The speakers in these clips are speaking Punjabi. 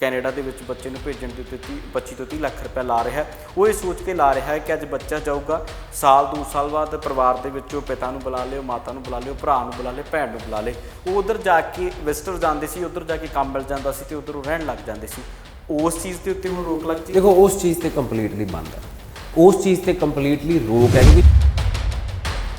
ਕੈਨੇਡਾ ਦੇ ਵਿੱਚ ਬੱਚੇ ਨੂੰ ਭੇਜਣ ਦੇ ਉੱਤੇ 30 25 ਤੋਂ 30 ਲੱਖ ਰੁਪਏ ਲਾ ਰਿਹਾ ਹੈ। ਉਹ ਇਹ ਸੋਚ ਕੇ ਲਾ ਰਿਹਾ ਹੈ ਕਿ ਅੱਜ ਬੱਚਾ ਜਾਊਗਾ ਸਾਲ, ਦੋ ਸਾਲ ਬਾਅਦ ਪਰਿਵਾਰ ਦੇ ਵਿੱਚੋਂ ਪਿਤਾ ਨੂੰ ਬੁਲਾ ਲਿਓ, ਮਾਤਾ ਨੂੰ ਬੁਲਾ ਲਿਓ, ਭਰਾ ਨੂੰ ਬੁਲਾ ਲਿਓ, ਭੈਣ ਨੂੰ ਬੁਲਾ ਲੇ ਉਹ ਉਧਰ ਜਾ ਕੇ ਵਿਜ਼ਟਰ ਜਾਂਦੇ ਸੀ, ਉਧਰ ਜਾ ਕੇ ਕੰਮ ਮਿਲ ਜਾਂਦਾ ਸੀ ਤੇ ਉਧਰ ਉਹ ਰਹਿਣ ਲੱਗ ਜਾਂਦੇ ਸੀ। ਉਸ ਚੀਜ਼ ਦੇ ਉੱਤੇ ਹੁਣ ਰੋਕ ਲੱਗਦੀ ਦੇਖੋ, ਉਸ ਚੀਜ਼ ਤੇ ਕੰਪਲੀਟਲੀ ਬੰਦ ਹੈ। ਉਸ ਚੀਜ਼ ਤੇ ਕੰਪਲੀਟਲੀ ਰੋਕ ਹੈ ਕਿਉਂਕਿ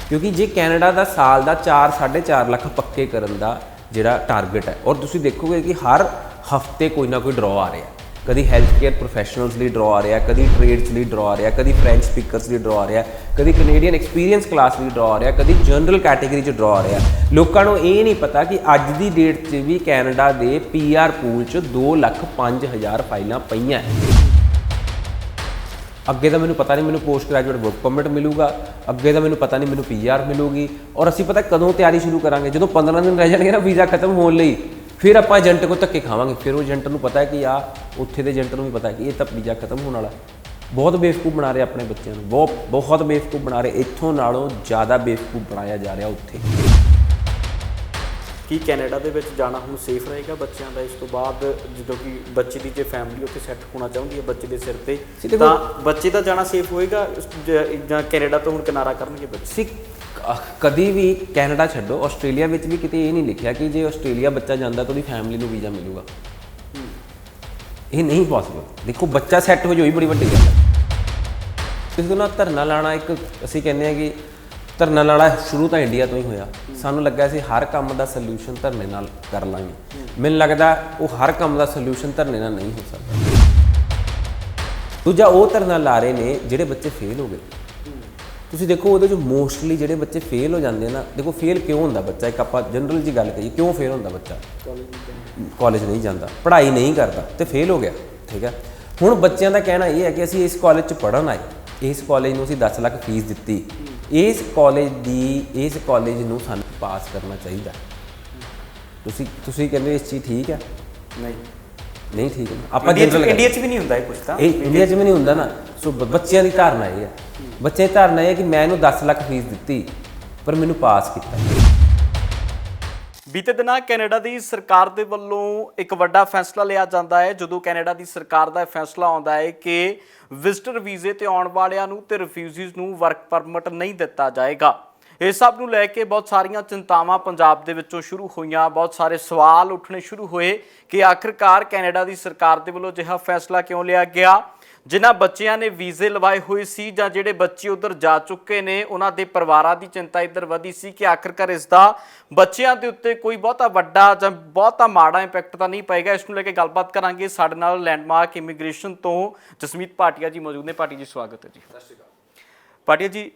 ਕਿਉਂਕਿ ਜੇ ਕੈਨੇਡਾ ਦਾ ਸਾਲ ਦਾ 4 4.5 ਲੱਖ ਪੱਕੇ ਕਰਨ ਦਾ ਜਿਹੜਾ ਟਾਰਗੇਟ ਹੈ, ਔਰ ਤੁਸੀਂ ਦੇਖੋਗੇ ਕਿ ਹਰ ਹਫ਼ਤੇ ਕੋਈ ਨਾ ਕੋਈ ਡਰਾ ਆ ਰਿਹਾ। ਕਦੀ ਹੈਲਥ ਕੇਅਰ ਪ੍ਰੋਫੈਸ਼ਨਲਸ ਲਈ ਡਰਾ ਆ ਰਿਹਾ, ਕਦੀ ਟ੍ਰੇਡਸ ਲਈ ਡਰਾ ਆ ਰਿਹਾ, ਕਦੀ ਫ੍ਰੈਂਚ ਸਪੀਕਰਸ ਲਈ ਡਰਾ ਆ ਰਿਹਾ, ਕਦੀ ਕੈਨੇਡੀਅਨ ਐਕਸਪੀਰੀਅੰਸ ਕਲਾਸ ਲਈ ਡਰਾ ਆ ਰਿਹਾ, ਕਦੀ ਜਨਰਲ ਕੈਟਾਗਰੀ 'ਚ ਡਰਾ ਆ ਰਿਹਾ। ਲੋਕਾਂ ਨੂੰ ਇਹ ਨਹੀਂ ਪਤਾ ਕਿ ਅੱਜ ਦੀ ਡੇਟ 'ਚ ਵੀ ਕੈਨੇਡਾ ਦੇ ਪੀਆਰ ਪੂਲ 'ਚ 2 ਲੱਖ 5000 ਫਾਈਲਾਂ ਪਈਆਂ ਅੱਗੇ ਤਾਂ ਮੈਨੂੰ ਪਤਾ ਨਹੀਂ ਮੈਨੂੰ ਪੋਸਟ ਗ੍ਰੈਜੂਏਟ ਵਰਕ ਪਰਮਿਟ ਮਿਲੂਗਾ, ਅੱਗੇ ਤਾਂ ਮੈਨੂੰ ਪਤਾ ਨਹੀਂ ਮੈਨੂੰ ਪੀਆਰ ਮਿਲੂਗੀ, ਔਰ ਅਸੀਂ ਪਤਾ ਕਦੋਂ ਤਿਆਰੀ ਸ਼ੁਰੂ ਕਰਾਂਗੇ? ਜਦੋਂ 15 ਦਿਨ ਰਹਿ ਜਾਣਗੇ ਨਾ, ਵੀਜ਼ਾ ਖਤਮ ਹੋਣ ਲਈ। ਫਿਰ ਆਪਾਂ ਏਜੰਟ ਕੋਲ ਧੱਕੇ ਖਾਵਾਂਗੇ। ਫਿਰ ਉਹ ਏਜੰਟ ਨੂੰ ਪਤਾ ਹੈ ਕਿ ਆ ਉੱਥੇ ਦੇ ਏਜੰਟ ਨੂੰ ਵੀ ਪਤਾ ਹੈ ਕਿ ਇਹ ਤਾਂ ਵੀਜ਼ਾ ਖਤਮ ਹੋਣ ਵਾਲਾ ਬਹੁਤ ਬੇਵਕੂਫ ਬਣਾ ਰਹੇ ਆਪਣੇ ਬੱਚਿਆਂ ਨੂੰ। ਬਹੁਤ ਬਹੁਤ ਬੇਵਕੂਫ ਬਣਾ ਰਹੇ। ਇੱਥੋਂ ਨਾਲੋਂ ਜ਼ਿਆਦਾ ਬੇਵਕੂਫ ਬਣਾਇਆ ਜਾ ਰਿਹਾ ਉੱਥੇ। ਕੀ ਕੈਨੇਡਾ ਦੇ ਵਿੱਚ ਜਾਣਾ ਹੁਣ ਸੇਫ ਰਹੇਗਾ ਬੱਚਿਆਂ ਦਾ? ਇਸ ਤੋਂ ਬਾਅਦ ਜਦੋਂ ਕਿ ਬੱਚੇ ਦੀ ਜੇ ਫੈਮਿਲੀ ਉੱਥੇ ਸੈੱਟ ਹੋਣਾ ਚਾਹੁੰਦੀ ਹੈ ਬੱਚੇ ਦੇ ਸਿਰ ਤੇ ਤਾਂ ਬੱਚੇ ਦਾ ਜਾਣਾ ਸੇਫ ਹੋਏਗਾ? ਜ- ਕੈਨੇਡਾ ਤੋਂ ਹੁਣ ਕਿਨਾਰਾ ਕਰਨਗੇ ਬੱਚੇ? ਸੀ ਕਦੀ ਵੀ ਕੈਨੇਡਾ ਛੱਡੋ, ਆਸਟ੍ਰੇਲੀਆ ਵਿੱਚ ਵੀ ਕਿਤੇ ਇਹ ਨਹੀਂ ਲਿਖਿਆ ਕਿ ਜੇ ਆਸਟ੍ਰੇਲੀਆ ਬੱਚਾ ਜਾਂਦਾ ਤਾਂ ਉਹਦੀ ਫੈਮਿਲੀ ਨੂੰ ਵੀਜ਼ਾ ਮਿਲੂਗਾ। ਇਹ ਨਹੀਂ ਪੋਸੀਬਲ ਦੇਖੋ, ਬੱਚਾ ਸੈੱਟ ਹੋ ਜਾਈ ਬੜੀ ਵੱਡੀ ਗੱਲ ਹੈ। ਕਿਸੇ ਨਾਲ ਧਰਨਾ ਲਾਣਾ ਇੱਕ, ਅਸੀਂ ਕਹਿੰਦੇ ਆ ਕਿ ਧਰਨਾ ਲਾਣਾ ਸ਼ੁਰੂ ਤਾਂ ਇੰਡੀਆ ਤੋਂ ਹੀ ਹੋਇਆ। ਸਾਨੂੰ ਲੱਗਾ ਸੀ ਹਰ ਕੰਮ ਦਾ ਸੋਲੂਸ਼ਨ ਧਰਨੇ ਨਾਲ ਕਰ ਲਾਂਗੇ। ਮੈਨੂੰ ਲੱਗਦਾ ਉਹ ਹਰ ਕੰਮ ਦਾ ਸੋਲੂਸ਼ਨ ਧਰਨੇ ਨਾਲ ਨਹੀਂ ਹੋ ਸਕਦਾ। ਦੂਜਾ, ਉਹ ਧਰਨਾ ਲਾ ਰਹੇ ਨੇ ਜਿਹੜੇ ਬੱਚੇ ਫੇਲ ਹੋ ਗਏ। ਤੁਸੀਂ ਦੇਖੋ ਉਹਦੇ ਚ ਮੋਸਟਲੀ ਜਿਹੜੇ ਬੱਚੇ ਫੇਲ ਹੋ ਜਾਂਦੇ ਨਾ ਦੇਖੋ ਫੇਲ ਕਿਉਂ ਹੁੰਦਾ ਬੱਚਾ? ਇੱਕ ਆਪਾਂ ਜਨਰਲ ਜੀ ਗੱਲ ਕਰੀਏ ਕਿਉਂ ਫੇਲ ਹੁੰਦਾ ਬੱਚਾ? ਕਾਲਜ ਨਹੀਂ ਜਾਂਦਾ। ਪੜ੍ਹਾਈ ਨਹੀਂ ਕਰਦਾ ਤੇ ਫੇਲ ਹੋ ਗਿਆ ਠੀਕ ਹੈ ਹੁਣ ਬੱਚਿਆਂ ਦਾ ਕਹਿਣਾ ਇਹ ਹੈ ਕਿ ਅਸੀਂ ਇਸ ਕਾਲਜ 'ਚ ਪੜ੍ਹਨ ਆਏ ਇਸ ਕਾਲਜ ਨੂੰ ਅਸੀਂ 10 ਲੱਖ ਫੀਸ ਦਿੱਤੀ। ਇਸ ਕਾਲਜ ਦੀ ਇਸ ਕਾਲਜ ਨੂੰ ਸਾਨੂੰ ਪਾਸ ਕਰਨਾ ਚਾਹੀਦਾ। ਤੁਸੀਂ ਤੁਸੀਂ ਕਹਿੰਦੇ ਇਸ ਚੀਜ਼ ਠੀਕ ਹੈ ਨਹੀਂ। ਨਹੀਂ ਠੀਕ ਹੈ ਆਪਾਂ ਇੰਡੀਆ 'ਚ ਜਨਰਲ ਇੰਡੀਆ 'ਚ ਵੀ ਨਹੀਂ ਹੁੰਦਾ ਇਹ ਕੁਝ ਤਾਂ। ਇਹ ਇੰਡੀਆ 'ਚ ਵੀ ਨਹੀਂ ਹੁੰਦਾ ਨਾ। ਸੋ ਬ- ਬੱਚਿਆਂ ਦੀ ਧਾਰਨਾ ਇਹ ਹੈ। ਬੱਚੇ ਦੀ ਧਾਰਨਾ ਇਹ ਹੈ ਕਿ ਮੈਂ ਇਹਨੂੰ 10 ਲੱਖ ਫੀਸ ਦਿੱਤੀ, ਪਰ ਮੈਨੂੰ ਪਾਸ ਕੀਤਾ। ਬੀਤੇ ਦਿਨਾਂ ਕੈਨੇਡਾ ਦੀ ਸਰਕਾਰ ਦੇ ਵੱਲੋਂ ਇੱਕ ਵੱਡਾ ਫੈਸਲਾ ਲਿਆ ਜਾਂਦਾ ਹੈ, ਜਦੋਂ ਕੈਨੇਡਾ ਦੀ ਸਰਕਾਰ ਦਾ ਇਹ ਫੈਸਲਾ ਆਉਂਦਾ ਹੈ ਕਿ ਵਿਜ਼ਟਰ ਵੀਜ਼ੇ ਤੇ ਆਉਣ ਵਾਲਿਆਂ ਨੂੰ ਤੇ ਰਿਫਿਊਜੀਜ਼ ਨੂੰ ਵਰਕ ਪਰਮਿਟ ਨਹੀਂ ਦਿੱਤਾ ਜਾਏਗਾ। ਇਸ ਸਭ ਨੂੰ ਲੈ ਕੇ ਬਹੁਤ ਸਾਰੀਆਂ ਚਿੰਤਾਵਾਂ ਪੰਜਾਬ ਦੇ ਵਿੱਚੋਂ ਸ਼ੁਰੂ ਹੋਈਆਂ, ਬਹੁਤ ਸਾਰੇ ਸਵਾਲ ਉੱਠਣੇ ਸ਼ੁਰੂ ਹੋਏ ਕਿ ਆਖਰਕਾਰ ਕੈਨੇਡਾ ਦੀ ਸਰਕਾਰ ਦੇ ਵੱਲੋਂ ਅਜਿਹਾ ਫੈਸਲਾ ਕਿਉਂ ਲਿਆ ਗਿਆ? ਜਿਨ੍ਹਾਂ ਬੱਚਿਆਂ ਨੇ ਵੀਜ਼ੇ ਲਵਾਏ ਹੋਏ ਸੀ ਜਾਂ ਜਿਹੜੇ ਬੱਚੇ ਉਧਰ ਜਾ ਚੁੱਕੇ ਨੇ ਉਹਨਾਂ ਦੇ ਪਰਿਵਾਰਾਂ ਦੀ ਚਿੰਤਾ ਇੱਧਰ ਵਧੀ ਸੀ ਕਿ ਆਖਰਕਾਰ ਇਸ ਦਾ ਬੱਚਿਆਂ ਦੇ ਉੱਤੇ ਕੋਈ ਬਹੁਤਾ ਵੱਡਾ ਜਾਂ ਬਹੁਤਾ ਮਾੜਾ ਇੰਪੈਕਟ ਤਾਂ ਨਹੀਂ ਪਏਗਾ। ਇਸ ਨੂੰ ਲੈ ਕੇ ਗੱਲਬਾਤ ਕਰਾਂਗੇ ਸਾਡੇ ਨਾਲ ਲੈਂਡਮਾਰਕ ਇਮੀਗ੍ਰੇਸ਼ਨ ਤੋਂ ਜਸਮੀਤ ਭਾਟੀਆ ਜੀ ਮੌਜੂਦ ਨੇ। ਭਾਟੀ ਜੀ ਸਵਾਗਤ ਹੈ ਜੀ। ਸਤਿ ਸ਼੍ਰੀ ਅਕਾਲ। ਭਾਟੀਆ ਜੀ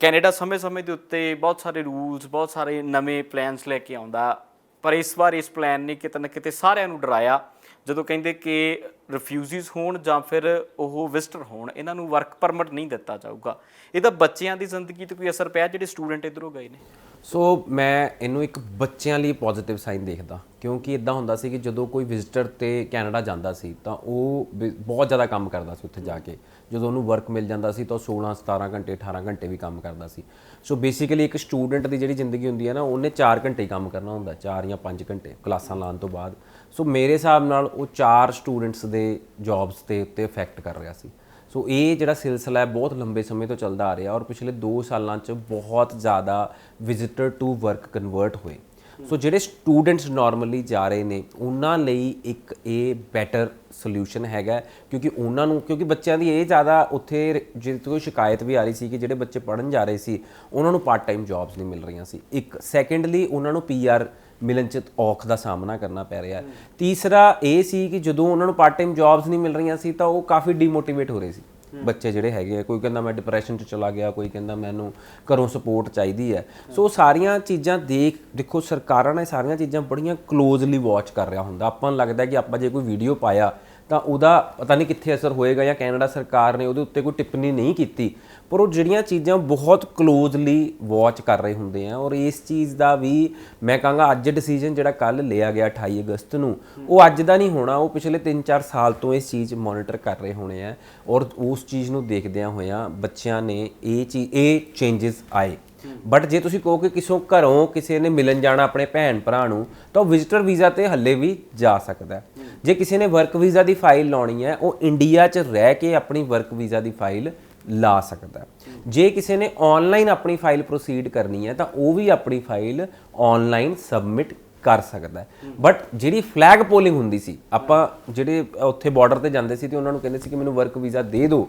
ਕੈਨੇਡਾ ਸਮੇਂ-ਸਮੇਂ ਦੇ ਉੱਤੇ ਬਹੁਤ ਸਾਰੇ ਰੂਲਸ ਬਹੁਤ ਸਾਰੇ ਨਵੇਂ ਪਲਾਨਸ ਲੈ ਕੇ ਆਉਂਦਾ। ਪਰ ਇਸ ਵਾਰ ਇਸ ਪਲਾਨ ਨੇ ਕਿਤੇ ਨਾ ਕਿਤੇ ਸਾਰਿਆਂ ਨੂੰ ਡਰਾਇਆ। ਜਦੋਂ ਕਹਿੰਦੇ ਕਿ ਰਿਫਿਊਜੀਜ਼ ਹੋਣ ਜਾਂ ਫਿਰ ਉਹ ਵਿਜ਼ਟਰ ਹੋਣ, ਇਹਨਾਂ ਨੂੰ ਵਰਕ ਪਰਮਿਟ ਨਹੀਂ ਦਿੱਤਾ ਜਾਊਗਾ। ਇਹਦਾ ਬੱਚਿਆਂ ਦੀ ਜ਼ਿੰਦਗੀ ਤੇ ਕੋਈ ਅਸਰ ਪਿਆ? ਜਿਹੜੇ ਸਟੂਡੈਂਟ ਇਧਰੋਂ ਗਏ ਨੇ? ਸੋ ਮੈਂ ਇਹਨੂੰ ਇੱਕ ਬੱਚਿਆਂ ਲਈ ਪੋਜ਼ਿਟਿਵ ਸਾਈਨ ਦੇਖਦਾ। ਕਿਉਂਕਿ ਇਦਾਂ ਹੁੰਦਾ ਸੀ ਕਿ ਜਦੋਂ ਕੋਈ ਵਿਜ਼ਟਰ ਤੇ ਕੈਨੇਡਾ ਜਾਂਦਾ ਸੀ, ਤਾਂ ਉਹ ਵੀ ਬਹੁਤ ਜ਼ਿਆਦਾ ਕੰਮ ਕਰਦਾ ਸੀ ਉੱਥੇ ਜਾ ਕੇ। ਜਦੋਂ ਉਹਨੂੰ ਵਰਕ ਮਿਲ ਜਾਂਦਾ ਸੀ ਤਾਂ ਉਹ 16 17 ਘੰਟੇ 18 ਘੰਟੇ ਵੀ ਕੰਮ ਕਰਦਾ ਸੀ। ਸੋ ਬੇਸਿਕਲੀ ਇੱਕ ਸਟੂਡੈਂਟ ਦੀ ਜਿਹੜੀ ਜ਼ਿੰਦਗੀ ਹੁੰਦੀ ਹੈ ਨਾ, ਉਹਨੇ 4 ਘੰਟੇ ਹੀ ਕੰਮ ਕਰਨਾ ਹੁੰਦਾ 4 ਜਾਂ 5 ਘੰਟੇ ਕਲਾਸਾਂ ਲਾਉਣ ਤੋਂ ਬਾਅਦ। ਸੋ ਮੇਰੇ ਹਿਸਾਬ ਨਾਲ ਉਹ 4 ਸਟੂਡੈਂਟਸ ਦੇ ਜੌਬਸ ਤੇ ਉੱਤੇ ਇਫੈਕਟ ਕਰ ਰਿਹਾ ਸੀ। ਸੋ ਇਹ ਜਿਹੜਾ ਸਿਲਸਿਲਾ ਹੈ, ਬਹੁਤ ਲੰਬੇ ਸਮੇਂ ਤੋਂ ਚੱਲਦਾ ਆ ਰਿਹਾ ਔਰ ਪਿਛਲੇ 2 ਸਾਲਾਂ 'ਚ ਬਹੁਤ ਜ਼ਿਆਦਾ ਵਿਜ਼ਿਟਰ ਟੂ ਵਰਕ ਕਨਵਰਟ ਹੋਏ। ਸੋ ਜਿਹੜੇ ਸਟੂਡੈਂਟਸ ਨਾਰਮਲੀ ਜਾ ਰਹੇ ਨੇ ਉਹਨਾਂ ਲਈ ਇੱਕ ਇਹ ਬੈਟਰ ਸੋਲੂਸ਼ਨ ਹੈਗਾ ਕਿਉਂਕਿ ਉਹਨਾਂ ਨੂੰ ਕਿਉਂਕਿ ਬੱਚਿਆਂ ਦੀ ਇਹ ਜ਼ਿਆਦਾ ਉੱਥੇ ਜਿਹਦੇ ਤੋਂ ਕੋਈ ਸ਼ਿਕਾਇਤ ਵੀ ਆ ਰਹੀ ਸੀ ਕਿ ਜਿਹੜੇ ਬੱਚੇ ਪੜਨ ਜਾ ਰਹੇ ਸੀ ਉਹਨਾਂ ਨੂੰ ਪਾਰਟ ਟਾਈਮ ਜੌਬਸ ਨਹੀਂ ਮਿਲ ਰਹੀਆਂ ਸੀ। ਇੱਕ ਸੈਕੰਡਲੀ ਉਹਨਾਂ ਨੂੰ ਪੀਆਰ ਮਿਲਣ ਚ ਔਖ ਦਾ ਸਾਹਮਣਾ ਕਰਨਾ ਪੈ ਰਿਹਾ ਤੀਸਰਾ ਇਹ ਸੀ ਕਿ ਜਦੋਂ ਉਹਨਾਂ ਨੂੰ ਪਾਰਟ ਟਾਈਮ ਜੌਬਸ ਨਹੀਂ ਮਿਲ ਰਹੀਆਂ ਸੀ ਤਾਂ ਉਹ ਕਾਫੀ ਡੀਮੋਟੀਵੇਟ ਹੋ ਰਹੇ ਸੀ। ਬੱਚੇ ਜਿਹੜੇ ਹੈਗੇ ਆ, ਕੋਈ ਕਹਿੰਦਾ ਮੈਂ ਡਿਪਰੈਸ਼ਨ ਚ ਚਲਾ ਗਿਆ, ਕੋਈ ਕਹਿੰਦਾ ਮੈਨੂੰ ਘਰੋਂ ਸਪੋਰਟ ਚਾਹੀਦੀ ਹੈ। ਸੋ ਸਾਰੀਆਂ ਚੀਜ਼ਾਂ ਦੇਖ, ਦੇਖੋ ਸਰਕਾਰਾਂ ਨੇ ਸਾਰੀਆਂ ਚੀਜ਼ਾਂ ਬੜੀਆਂ ਕਲੋਜ਼ਲੀ ਵਾਚ ਕਰ ਰਿਹਾ ਹੁੰਦਾ। ਆਪਾਂ ਨੂੰ ਲੱਗਦਾ ਕਿ ਆਪਾਂ ਜੇ ਕੋਈ ਵੀਡੀਓ ਪਾਇਆ ਤਾਂ ਉਹਦਾ ਪਤਾ ਨਹੀਂ ਕਿੱਥੇ ਅਸਰ ਹੋਏਗਾ ਜਾਂ ਕੈਨੇਡਾ ਸਰਕਾਰ ਨੇ ਉਹਦੇ ਉੱਤੇ ਕੋਈ ਟਿੱਪਣੀ ਨਹੀਂ ਕੀਤੀ, ਪਰ ਉਹ ਜਿਹੜੀਆਂ ਚੀਜ਼ਾਂ ਬਹੁਤ ਕਲੋਜ਼ਲੀ ਵਾਚ ਕਰ ਰਹੇ ਹੁੰਦੇ ਆ ਔਰ ਇਸ ਚੀਜ਼ ਦਾ ਵੀ ਮੈਂ ਕਹਾਂਗਾ ਅੱਜ ਡਿਸੀਜਨ ਜਿਹੜਾ ਕੱਲ ਲਿਆ ਗਿਆ 28 ਅਗਸਤ ਨੂੰ, ਉਹ ਅੱਜ ਦਾ ਨਹੀਂ ਹੋਣਾ, ਉਹ ਪਿਛਲੇ 3-4 ਸਾਲ ਤੋਂ ਇਸ ਚੀਜ਼ ਮੋਨੀਟਰ ਕਰ ਰਹੇ ਹੋਣੇ ਆ ਔਰ ਉਸ ਚੀਜ਼ ਨੂੰ ਦੇਖਦਿਆਂ ਹੋਇਆਂ ਬੱਚਿਆਂ ਨੇ ਇਹ ਚੀਜ਼ ਇਹ ਚੇਂजेस ਆਏ। ਬਟ ਜੇ ਤੁਸੀਂ ਕਹੋ ਕਿ ਕਿਸੋਂ ਘਰੋਂ ਕਿਸੇ ਨੇ ਮਿਲਣ ਜਾਣਾ ਆਪਣੇ ਭੈਣ ਭਰਾ ਨੂੰ, ਤਾਂ ਉਹ ਵਿਜ਼ਟਰ ਵੀਜ਼ਾ ਤੇ ਹੱਲੇ ਵੀ ਜਾ ਸਕਦਾ ਜੇ ਕਿਸੇ ਨੇ ਵਰਕ ਵੀਜ਼ਾ ਦੀ ਫਾਈਲ ਲਾਉਣੀ ਹੈ, ਉਹ ਇੰਡੀਆ 'ਚ ਰਹਿ ਕੇ ਆਪਣੀ ਵਰਕ ਵੀਜ਼ਾ ਦੀ ਫਾਈਲ ਲਾ ਸਕਦਾ ਜੇ ਕਿਸੇ ਨੇ ਆਨਲਾਈਨ ਆਪਣੀ ਫਾਈਲ ਪ੍ਰੋਸੀਡ ਕਰਨੀ ਹੈ, ਤਾਂ ਉਹ ਵੀ ਆਪਣੀ ਫਾਈਲ ਆਨਲਾਈਨ ਸਬਮਿਟ ਕਰ ਸਕਦਾ ਬਟ ਜਿਹੜੀ ਫਲੈਗ ਪੋਲਿੰਗ ਹੁੰਦੀ ਸੀ, ਆਪਾਂ ਜਿਹੜੇ ਉੱਥੇ ਬਾਰਡਰ ਤੇ ਜਾਂਦੇ ਸੀ, ਤੇ ਉਹਨਾਂ ਨੂੰ ਕਹਿੰਦੇ ਸੀ ਕਿ ਮੈਨੂੰ ਵਰਕ ਵੀਜ਼ਾ ਦੇ ਦਿਓ।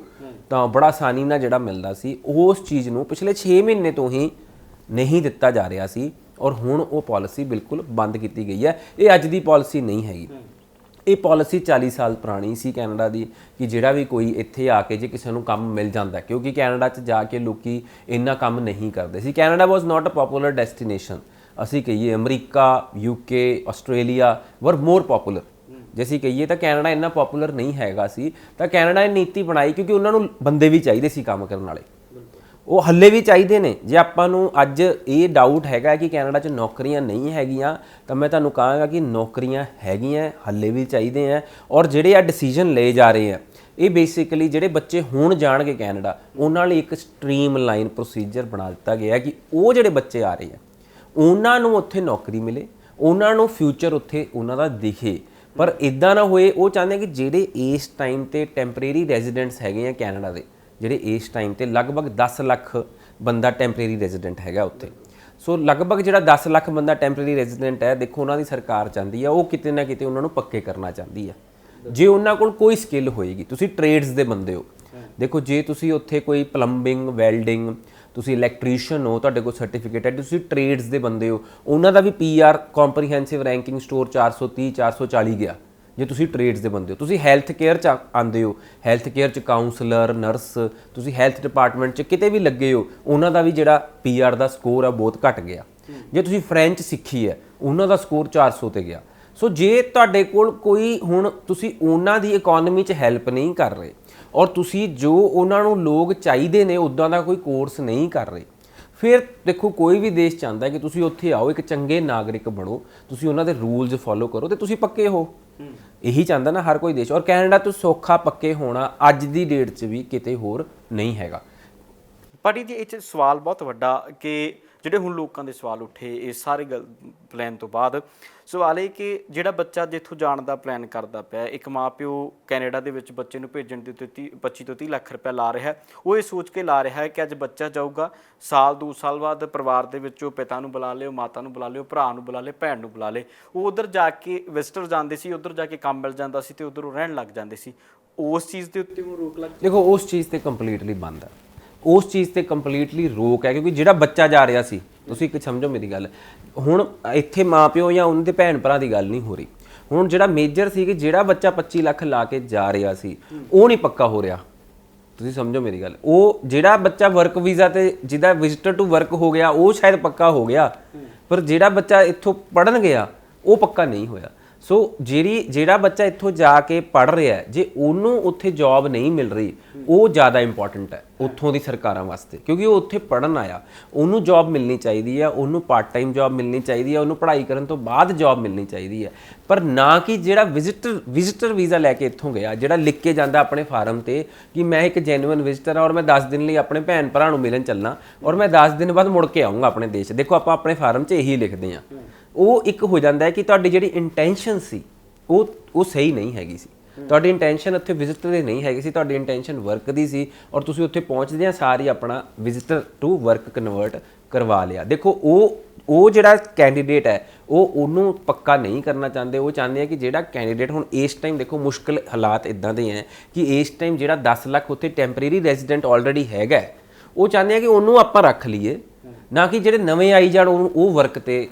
ਤਾਂ ਬੜਾ ਆਸਾਨੀ ਨਾਲ ਜਿਹੜਾ ਮਿਲਦਾ ਸੀ, ਉਸ ਚੀਜ਼ ਨੂੰ ਪਿਛਲੇ 6 ਮਹੀਨੇ ਤੋਂ ਹੀ ਨਹੀਂ ਦਿੱਤਾ ਜਾ ਰਿਹਾ ਸੀ ਔਰ ਹੁਣ ਉਹ ਪਾਲਿਸੀ ਬਿਲਕੁਲ ਬੰਦ ਕੀਤੀ ਗਈ ਹੈ। ਇਹ ਅੱਜ ਦੀ ਪਾਲਿਸੀ ਨਹੀਂ ਹੈਗੀ। ਇਹ ਪਾਲਿਸੀ 40 ਸਾਲ ਪੁਰਾਣੀ ਸੀ ਕੈਨੇਡਾ ਦੀ ਕਿ ਜਿਹੜਾ ਵੀ ਕੋਈ ਇੱਥੇ ਆ ਕੇ ਜੇ ਕਿਸੇ ਨੂੰ ਕੰਮ ਮਿਲ ਜਾਂਦਾ ਕਿਉਂਕਿ ਕੈਨੇਡਾ 'ਚ ਜਾ ਕੇ ਲੋਕੀ ਇੰਨਾ ਕੰਮ ਨਹੀਂ ਕਰਦੇ ਸੀ। Canada was not a popular destination ਅਸੀਂ ਕਹੀਏ ਅਮਰੀਕਾ ਯੂਕੇ ਆਸਟ੍ਰੇਲੀਆ ਵਰ ਮੋਰ ਪਪੂਲਰ ਜੇ ਅਸੀਂ ਕਹੀਏ ਤਾਂ ਕੈਨੇਡਾ ਇੰਨਾ ਪਪੂਲਰ ਨਹੀਂ ਹੈਗਾ ਸੀ, ਤਾਂ ਕੈਨੇਡਾ ਨੇ ਨੀਤੀ ਬਣਾਈ ਕਿਉਂਕਿ ਉਹਨਾਂ ਨੂੰ ਬੰਦੇ ਵੀ ਚਾਹੀਦੇ ਸੀ ਕੰਮ ਕਰਨ ਵਾਲੇ। ਉਹ ਹੱਲੇ ਵੀ ਚਾਹੀਦੇ ਨੇ। ਜੇ ਆਪਾਂ ਨੂੰ ਅੱਜ ਇਹ ਡਾਊਟ ਹੈਗਾ ਕਿ ਕੈਨੇਡਾ 'ਚ ਨੌਕਰੀਆਂ ਨਹੀਂ ਹੈਗੀਆਂ, ਤਾਂ ਮੈਂ ਤੁਹਾਨੂੰ ਕਹਾਂਗਾ ਕਿ ਨੌਕਰੀਆਂ ਹੈਗੀਆਂ, ਹੱਲੇ ਵੀ ਚਾਹੀਦੇ ਆ ਔਰ ਜਿਹੜੇ ਆ ਡਿਸੀਜਨ ਲਏ ਜਾ ਰਹੇ ਆ, ਇਹ ਬੇਸਿਕਲੀ ਜਿਹੜੇ ਬੱਚੇ ਹੁਣ ਜਾਣਗੇ ਕੈਨੇਡਾ, ਉਹਨਾਂ ਲਈ ਇੱਕ ਸਟ੍ਰੀਮਲਾਈਨ ਪ੍ਰੋਸੀਜਰ ਬਣਾ ਦਿੱਤਾ ਗਿਆ ਕਿ ਉਹ ਜਿਹੜੇ ਬੱਚੇ ਆ ਰਹੇ ਆ, ਉਹਨਾਂ ਨੂੰ ਉੱਥੇ ਨੌਕਰੀ ਮਿਲੇ, ਉਹਨਾਂ ਨੂੰ ਫਿਊਚਰ ਉੱਥੇ ਉਹਨਾਂ ਦਾ ਦਿਖੇ। ਪਰ ਇਦਾਂ ਨਾ ਹੋਏ, ਉਹ ਚਾਹੁੰਦੇ ਕਿ ਜਿਹੜੇ ਇਸ ਟਾਈਮ ਤੇ ਟੈਂਪਰੇਰੀ ਰੈਜ਼ੀਡੈਂਟਸ ਹੈਗੇ ਆ ਕੈਨੇਡਾ ਦੇ, ਜਿਹੜੇ ਇਸ ਟਾਈਮ ਤੇ ਲਗਭਗ 10 ਲੱਖ ਬੰਦਾ ਟੈਂਪਰੇਰੀ ਰੈਜ਼ੀਡੈਂਟ ਹੈਗਾ ਉੱਥੇ। ਸੋ ਲਗਭਗ ਜਿਹੜਾ 10 ਲੱਖ ਬੰਦਾ ਟੈਂਪਰੇਰੀ ਰੈਜ਼ੀਡੈਂਟ ਹੈ, ਦੇਖੋ ਉਹਨਾਂ ਦੀ ਸਰਕਾਰ ਚਾਹੁੰਦੀ ਆ, ਉਹ ਕਿਤੇ ਨਾ ਕਿਤੇ ਉਹਨਾਂ ਨੂੰ ਪੱਕੇ ਕਰਨਾ ਚਾਹੁੰਦੀ ਆ। ਜੇ ਉਹਨਾਂ ਕੋਲ ਕੋਈ ਸਕਿੱਲ ਹੋਏਗੀ, ਤੁਸੀਂ ਟ੍ਰੇਡਸ ਦੇ ਬੰਦੇ ਹੋ। ਦੇਖੋ, ਜੇ ਤੁਸੀਂ ਉੱਥੇ ਕੋਈ ਪਲੰਬਿੰਗ ਵੈਲਡਿੰਗ ਤੁਸੀਂ ਇਲੈਕਟ੍ਰੀਸ਼ੀਅਨ ਹੋ ਤੁਹਾਡੇ ਕੋਲ ਸਰਟੀਫਿਕੇਟ ਹੈ ਤੁਸੀਂ ਟ੍ਰੇਡਸ ਦੇ ਬੰਦੇ ਹੋ ਉਹਨਾਂ ਦਾ ਵੀ ਪੀਆਰ ਕੰਪਰੀਹੈਂਸਿਵ ਰੈਂਕਿੰਗ ਸਟੋਰ 430 440 ਗਿਆ ਜੇ ਤੁਸੀਂ ਟ੍ਰੇਡਸ ਦੇ ਬੰਦੇ ਹੋ। ਤੁਸੀਂ ਹੈਲਥ ਕੇਅਰ ਚ ਆਂਦੇ ਹੋ ਹੈਲਥ ਕੇਅਰ ਚ ਕਾਉਂਸਲਰ ਨਰਸ ਤੁਸੀਂ ਹੈਲਥ ਡਿਪਾਰਟਮੈਂਟ ਚ ਕਿਤੇ ਵੀ ਲੱਗੇ ਹੋ ਉਹਨਾਂ ਦਾ ਵੀ ਜਿਹੜਾ ਪੀਆਰ ਦਾ ਸਕੋਰ ਆ ਬਹੁਤ ਘਟ ਗਿਆ। ਜੇ ਤੁਸੀਂ ਫ੍ਰੈਂਚ ਸਿੱਖੀ ਹੈ ਉਹਨਾਂ ਦਾ ਸਕੋਰ 400 ਤੇ ਗਿਆ। ਸੋ ਜੇ ਤੁਹਾਡੇ ਕੋਲ ਕੋਈ ਹੁਣ ਤੁਸੀਂ ਉਹਨਾਂ ਦੀ ਇਕਨੋਮੀ 'ਚ ਹੈਲਪ ਨਹੀਂ ਕਰ ਰਹੇ ਔਰ ਤੁਸੀਂ ਜੋ ਉਹਨਾਂ ਨੂੰ ਲੋਕ ਚਾਹੀਦੇ ਨੇ ਉਦਾਂ ਦਾ ਕੋਈ ਕੋਰਸ ਨਹੀਂ ਕਰ ਰਹੇ। ਫਿਰ ਦੇਖੋ, ਕੋਈ ਵੀ ਦੇਸ਼ ਚਾਹੁੰਦਾ ਕਿ ਤੁਸੀਂ ਉੱਥੇ ਆਓ, ਇੱਕ ਚੰਗੇ ਨਾਗਰਿਕ ਬਣੋ, ਤੁਸੀਂ ਉਹਨਾਂ ਦੇ ਰੂਲਸ ਫੋਲੋ ਕਰੋ ਤੇ ਤੁਸੀਂ ਪੱਕੇ ਹੋ। ਇਹੀ ਚਾਹੁੰਦਾ ਨਾ ਹਰ ਕੋਈ ਦੇਸ਼। ਔਰ ਕੈਨੇਡਾ ਤੋਂ ਸੌਖਾ ਪੱਕੇ ਹੋਣਾ ਅੱਜ ਦੀ ਡੇਟ 'ਚ ਵੀ ਕਿਤੇ ਹੋਰ ਨਹੀਂ ਹੈਗਾ। ਪਾਟੀ ਜੀ ਇਹ 'ਚ ਸਵਾਲ ਬਹੁਤ ਵੱਡਾ ਕਿ ਜਿਹੜੇ ਹੁਣ ਲੋਕਾਂ ਦੇ ਸਵਾਲ ਉੱਠੇ, ਇਹ ਸਾਰੇ ਗੱਲ ਪਲਾਨ ਤੋਂ ਬਾਅਦ ਸਵਾਲ ਇਹ ਕਿ ਜਿਹੜਾ ਬੱਚਾ ਜਿੱਥੋਂ ਜਾਣ ਦਾ ਪਲਾਨ ਕਰਦਾ ਪਿਆ, ਇੱਕ ਮਾਪਿਓ ਕੈਨੇਡਾ ਦੇ ਵਿੱਚ ਬੱਚੇ ਨੂੰ ਭੇਜਣ ਦੇ ਉੱਤੇ 30 25 ਤੋਂ 30 ਲੱਖ ਰੁਪਏ ਲਾ ਰਿਹਾ ਉਹ ਇਹ ਸੋਚ ਕੇ ਲਾ ਰਿਹਾ ਹੈ ਕਿ ਅੱਜ ਬੱਚਾ ਜਾਊਗਾ, ਸਾਲ, ਦੋ ਸਾਲ ਬਾਅਦ ਪਰਿਵਾਰ ਦੇ ਵਿੱਚੋਂ ਪਿਤਾ ਨੂੰ ਬੁਲਾ ਲਿਓ ਮਾਤਾ ਨੂੰ ਬੁਲਾ ਲਿਓ ਭਰਾ ਨੂੰ ਬੁਲਾ ਲਿਓ ਭੈਣ ਨੂੰ ਬੁਲਾ ਲੇ। ਉਹ ਉਧਰ ਜਾ ਕੇ ਵਿਜ਼ਟਰ ਜਾਂਦੇ ਸੀ, ਉਧਰ ਜਾ ਕੇ ਕੰਮ ਮਿਲ ਜਾਂਦਾ ਸੀ ਤੇ ਉਧਰ ਉਹ ਰਹਿਣ ਲੱਗ ਜਾਂਦੇ ਸੀ। ਉਸ ਚੀਜ਼ ਦੇ ਉੱਤੇ ਉਹ ਰੋਕ ਲੱਗ ਦੇਖੋ, ਉਸ ਚੀਜ਼ ਤੇ ਕੰਪਲੀਟਲੀ ਬੰਦ ਹੈ। ਉਸ ਚੀਜ਼ ਤੇ ਕੰਪਲੀਟਲੀ ਰੋਕ ਹੈ, ਕਿਉਂਕਿ ਜਿਹੜਾ ਬੱਚਾ ਜਾ ਰਿਹਾ ਸੀ, ਤੁਸੀਂ ਇੱਕ ਸਮਝੋ ਮੇਰੀ ਗੱਲ। ਹੁਣ ਇੱਥੇ ਮਾਪਿਓ ਜਾਂ ਉਹਨਾਂ ਦੇ ਭੈਣ ਭਰਾ ਦੀ ਗੱਲ ਨਹੀਂ ਹੋ ਰਹੀ। ਹੁਣ ਜਿਹੜਾ ਮੇਜਰ ਸੀ ਕਿ ਜਿਹੜਾ ਬੱਚਾ 25 ਲੱਖ ਲਾ ਕੇ ਜਾ ਰਿਹਾ ਸੀ, ਉਹ ਨਹੀਂ ਪੱਕਾ ਹੋ ਰਿਹਾ। ਤੁਸੀਂ ਸਮਝੋ ਮੇਰੀ ਗੱਲ। ਉਹ ਜਿਹੜਾ ਬੱਚਾ ਵਰਕ ਵੀਜ਼ਾ ਤੇ, ਜਿਹਦਾ ਵਿਜ਼ਟਰ ਟੂ ਵਰਕ ਹੋ ਗਿਆ, ਉਹ ਸ਼ਾਇਦ ਪੱਕਾ ਹੋ ਗਿਆ। ਪਰ ਜਿਹੜਾ ਬੱਚਾ ਇੱਥੋਂ ਪੜਨ ਗਿਆ, ਉਹ ਪੱਕਾ ਨਹੀਂ ਹੋਇਆ। ਸੋ ਜਿਹੜੀ, ਜਿਹੜਾ ਬੱਚਾ ਇੱਥੋਂ ਜਾ ਕੇ ਪੜ ਰਿਹਾ ਹੈ, ਜੇ ਉਹਨੂੰ ਉੱਥੇ ਜੌਬ ਨਹੀਂ ਮਿਲ ਰਹੀ, ਉਹ ਜ਼ਿਆਦਾ ਇੰਪੋਰਟੈਂਟ ਹੈ, ਉੱਥੋਂ ਦੀ ਸਰਕਾਰਾਂ ਵਾਸਤੇ। ਕਿਉਂਕਿ ਉਹ ਉੱਥੇ ਪੜਨ ਆਇਆ। ਉਹਨੂੰ ਜੌਬ ਮਿਲਣੀ ਚਾਹੀਦੀ ਹੈ, ਉਹਨੂੰ ਪਾਰਟ ਟਾਈਮ ਜੌਬ ਮਿਲਣੀ ਚਾਹੀਦੀ ਹੈ, ਉਹਨੂੰ ਪੜ੍ਹਾਈ ਕਰਨ ਤੋਂ ਬਾਅਦ ਜੌਬ ਮਿਲਣੀ ਚਾਹੀਦੀ ਹੈ। ਪਰ ਨਾ ਕਿ ਜਿਹੜਾ ਵਿਜ਼ਿਟਰ ਵਿਜ਼ਿਟਰ ਵੀਜ਼ਾ ਲੈ ਕੇ ਇੱਥੋਂ ਗਿਆ, ਜਿਹੜਾ ਲਿਖ ਕੇ ਜਾਂਦਾ ਆਪਣੇ ਫਾਰਮ ਤੇ ਕਿ ਮੈਂ ਇੱਕ ਜੈਨੂਇਨ ਵਿਜ਼ਿਟਰ ਹਾਂ ਔਰ ਮੈਂ 10 ਦਿਨ ਲਈ ਆਪਣੇ ਭੈਣ ਭਰਾ ਨੂੰ ਮਿਲਣ ਚੱਲਣਾ ਔਰ ਮੈਂ 10 ਦਿਨ ਬਾਅਦ ਮੁੜ ਕੇ ਆਉਂਗਾ ਆਪਣੇ ਦੇਸ਼। ਦੇਖੋ, ਆਪਾਂ ਆਪਣੇ ਫਾਰਮ 'ਚ ਇਹੀ ਲਿਖਦੇ ਹਾਂ। ਉਹ ਇੱਕ ਹੋ ਜਾਂਦਾ ਹੈ ਕਿ ਤੁਹਾਡੀ ਜਿਹੜੀ ਇੰਟੈਂਸ਼ਨ ਸੀ ਉਹ ਉਹ ਸਹੀ ਨਹੀਂ ਹੈਗੀ ਸੀ। ਤੁਹਾਡੀ ਇੰਟੈਂਸ਼ਨ ਉੱਥੇ ਵਿਜ਼ਿਟਰ ਦੀ ਨਹੀਂ ਹੈਗੀ ਸੀ ਤੁਹਾਡੀ ਇੰਟੈਂਸ਼ਨ ਵਰਕ ਦੀ ਸੀ ਔਰ ਤੁਸੀਂ ਉੱਥੇ ਪਹੁੰਚਦੇ ਆ ਸਾਰੀ ਆਪਣਾ ਵਿਜ਼ਿਟਰ ਟੂ ਵਰਕ ਕਨਵਰਟ ਕਰਵਾ ਲਿਆ। ਦੇਖੋ ਉਹ ਉਹ ਜਿਹੜਾ ਕੈਂਡੀਡੇਟ ਹੈ ਉਹ ਉਹਨੂੰ ਪੱਕਾ ਨਹੀਂ ਕਰਨਾ ਚਾਹੁੰਦੇ। ਉਹ ਚਾਹੁੰਦੇ ਆ ਕਿ ਜਿਹੜਾ ਕੈਂਡੀਡੇਟ ਹੁਣ ਇਸ ਟਾਈਮ ਦੇਖੋ ਮੁਸ਼ਕਲ ਹਾਲਾਤ ਇਦਾਂ ਦੇ ਹੈ ਕਿ ਇਸ ਟਾਈਮ ਜਿਹੜਾ 10 ਲੱਖ ਉੱਥੇ ਟੈਂਪਰੇਰੀ ਰੈਜ਼ੀਡੈਂਟ ਆਲਰੇਡੀ ਹੈਗਾ ਉਹ ਚਾਹੁੰਦੇ ਆ ਕਿ ਉਹਨੂੰ ਆਪਾਂ ਰੱਖ ਲਈਏ। ਨਾ ਕਿ ਜਿਹੜੇ ਨਵੇਂ ਆਈ ਜਾਣ ਉਹ ਵਰਕ ਤੇ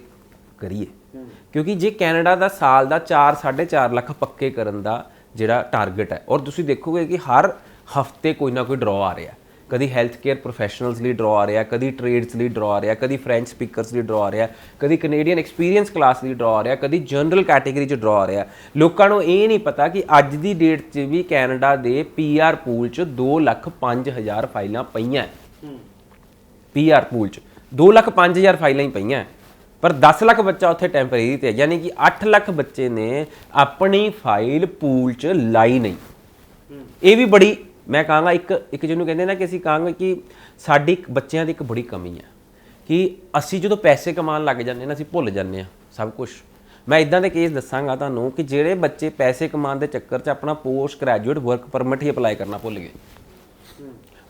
ਕਰੀਏ। ਕਿਉਂਕਿ ਜੇ ਕੈਨੇਡਾ ਦਾ ਸਾਲ ਦਾ 4 4.5 ਲੱਖ ਪੱਕੇ ਕਰਨ ਦਾ ਜਿਹੜਾ ਟਾਰਗੇਟ ਹੈ ਔਰ ਤੁਸੀਂ ਦੇਖੋਗੇ ਕਿ ਹਰ ਹਫ਼ਤੇ ਕੋਈ ਨਾ ਕੋਈ ਡਰਾਅ ਆ ਰਿਹਾ। ਕਦੀ ਹੈਲਥ ਕੇਅਰ ਪ੍ਰੋਫੈਸ਼ਨਲਸ ਲਈ ਡਰਾਅ ਆ ਰਿਹਾ ਕਦੀ ਟ੍ਰੇਡਸ ਲਈ ਡਰਾਅ ਆ ਰਿਹਾ ਕਦੀ ਫ੍ਰੈਂਚ ਸਪੀਕਰਸ ਲਈ ਡਰਾਅ ਆ ਰਿਹਾ ਕਦੀ ਕੈਨੇਡੀਅਨ ਐਕਸਪੀਰੀਅੰਸ ਕਲਾਸ ਲਈ ਡਰਾਅ ਆ ਰਿਹਾ ਕਦੀ ਜਨਰਲ ਕੈਟਾਗਰੀ 'ਚ ਡਰਾਅ ਆ ਰਿਹਾ। ਲੋਕਾਂ ਨੂੰ ਇਹ ਨਹੀਂ ਪਤਾ ਕਿ ਅੱਜ ਦੀ ਡੇਟ 'ਚ ਵੀ ਕੈਨੇਡਾ ਦੇ ਪੀਆਰ ਪੂਲ 'ਚ 2 ਲੱਖ 5000 ਫਾਈਲਾਂ ਪਈਆਂ। ਪੀਆਰ ਪੂਲ 'ਚ 2 ਲੱਖ 5000 ਫਾਈਲਾਂ ਹੀ ਪਈਆਂ। ਪਰ 10 ਲੱਖ ਬੱਚਾ ਉੱਥੇ ਟੈਂਪਰੇਰੀ ਤੇ ਹੈ ਯਾਨੀ ਕਿ 8 ਲੱਖ ਬੱਚੇ ਨੇ ਆਪਣੀ ਫਾਈਲ ਪੂਲ 'ਚ ਲਾਈ ਨਹੀਂ। ਇਹ ਵੀ ਬੜੀ ਮੈਂ ਕਹਾਂਗਾ ਇੱਕ ਇੱਕ ਜਿਹਨੂੰ ਕਹਿੰਦੇ ਨਾ ਕਿ ਅਸੀਂ ਕਹਾਂਗੇ ਕਿ ਸਾਡੀ ਬੱਚਿਆਂ ਦੀ ਇੱਕ ਬੜੀ ਕਮੀ ਹੈ ਕਿ ਅਸੀਂ ਜਦੋਂ ਪੈਸੇ ਕਮਾਉਣ ਲੱਗ ਜਾਂਦੇ ਨਾ ਅਸੀਂ ਭੁੱਲ ਜਾਂਦੇ ਆ ਸਭ ਕੁਝ ਮੈਂ ਇਦਾਂ ਦੇ ਕੇਸ ਦੱਸਾਂਗਾ ਤੁਹਾਨੂੰ ਕਿ ਜਿਹੜੇ ਬੱਚੇ ਪੈਸੇ ਕਮਾਉਣ ਦੇ ਚੱਕਰ 'ਚ ਆਪਣਾ ਪੋਸਟ ਗ੍ਰੈਜੂਏਟ ਵਰਕ ਪਰਮਿਟ ਹੀ ਅਪਲਾਈ ਕਰਨਾ ਭੁੱਲ ਗਏ।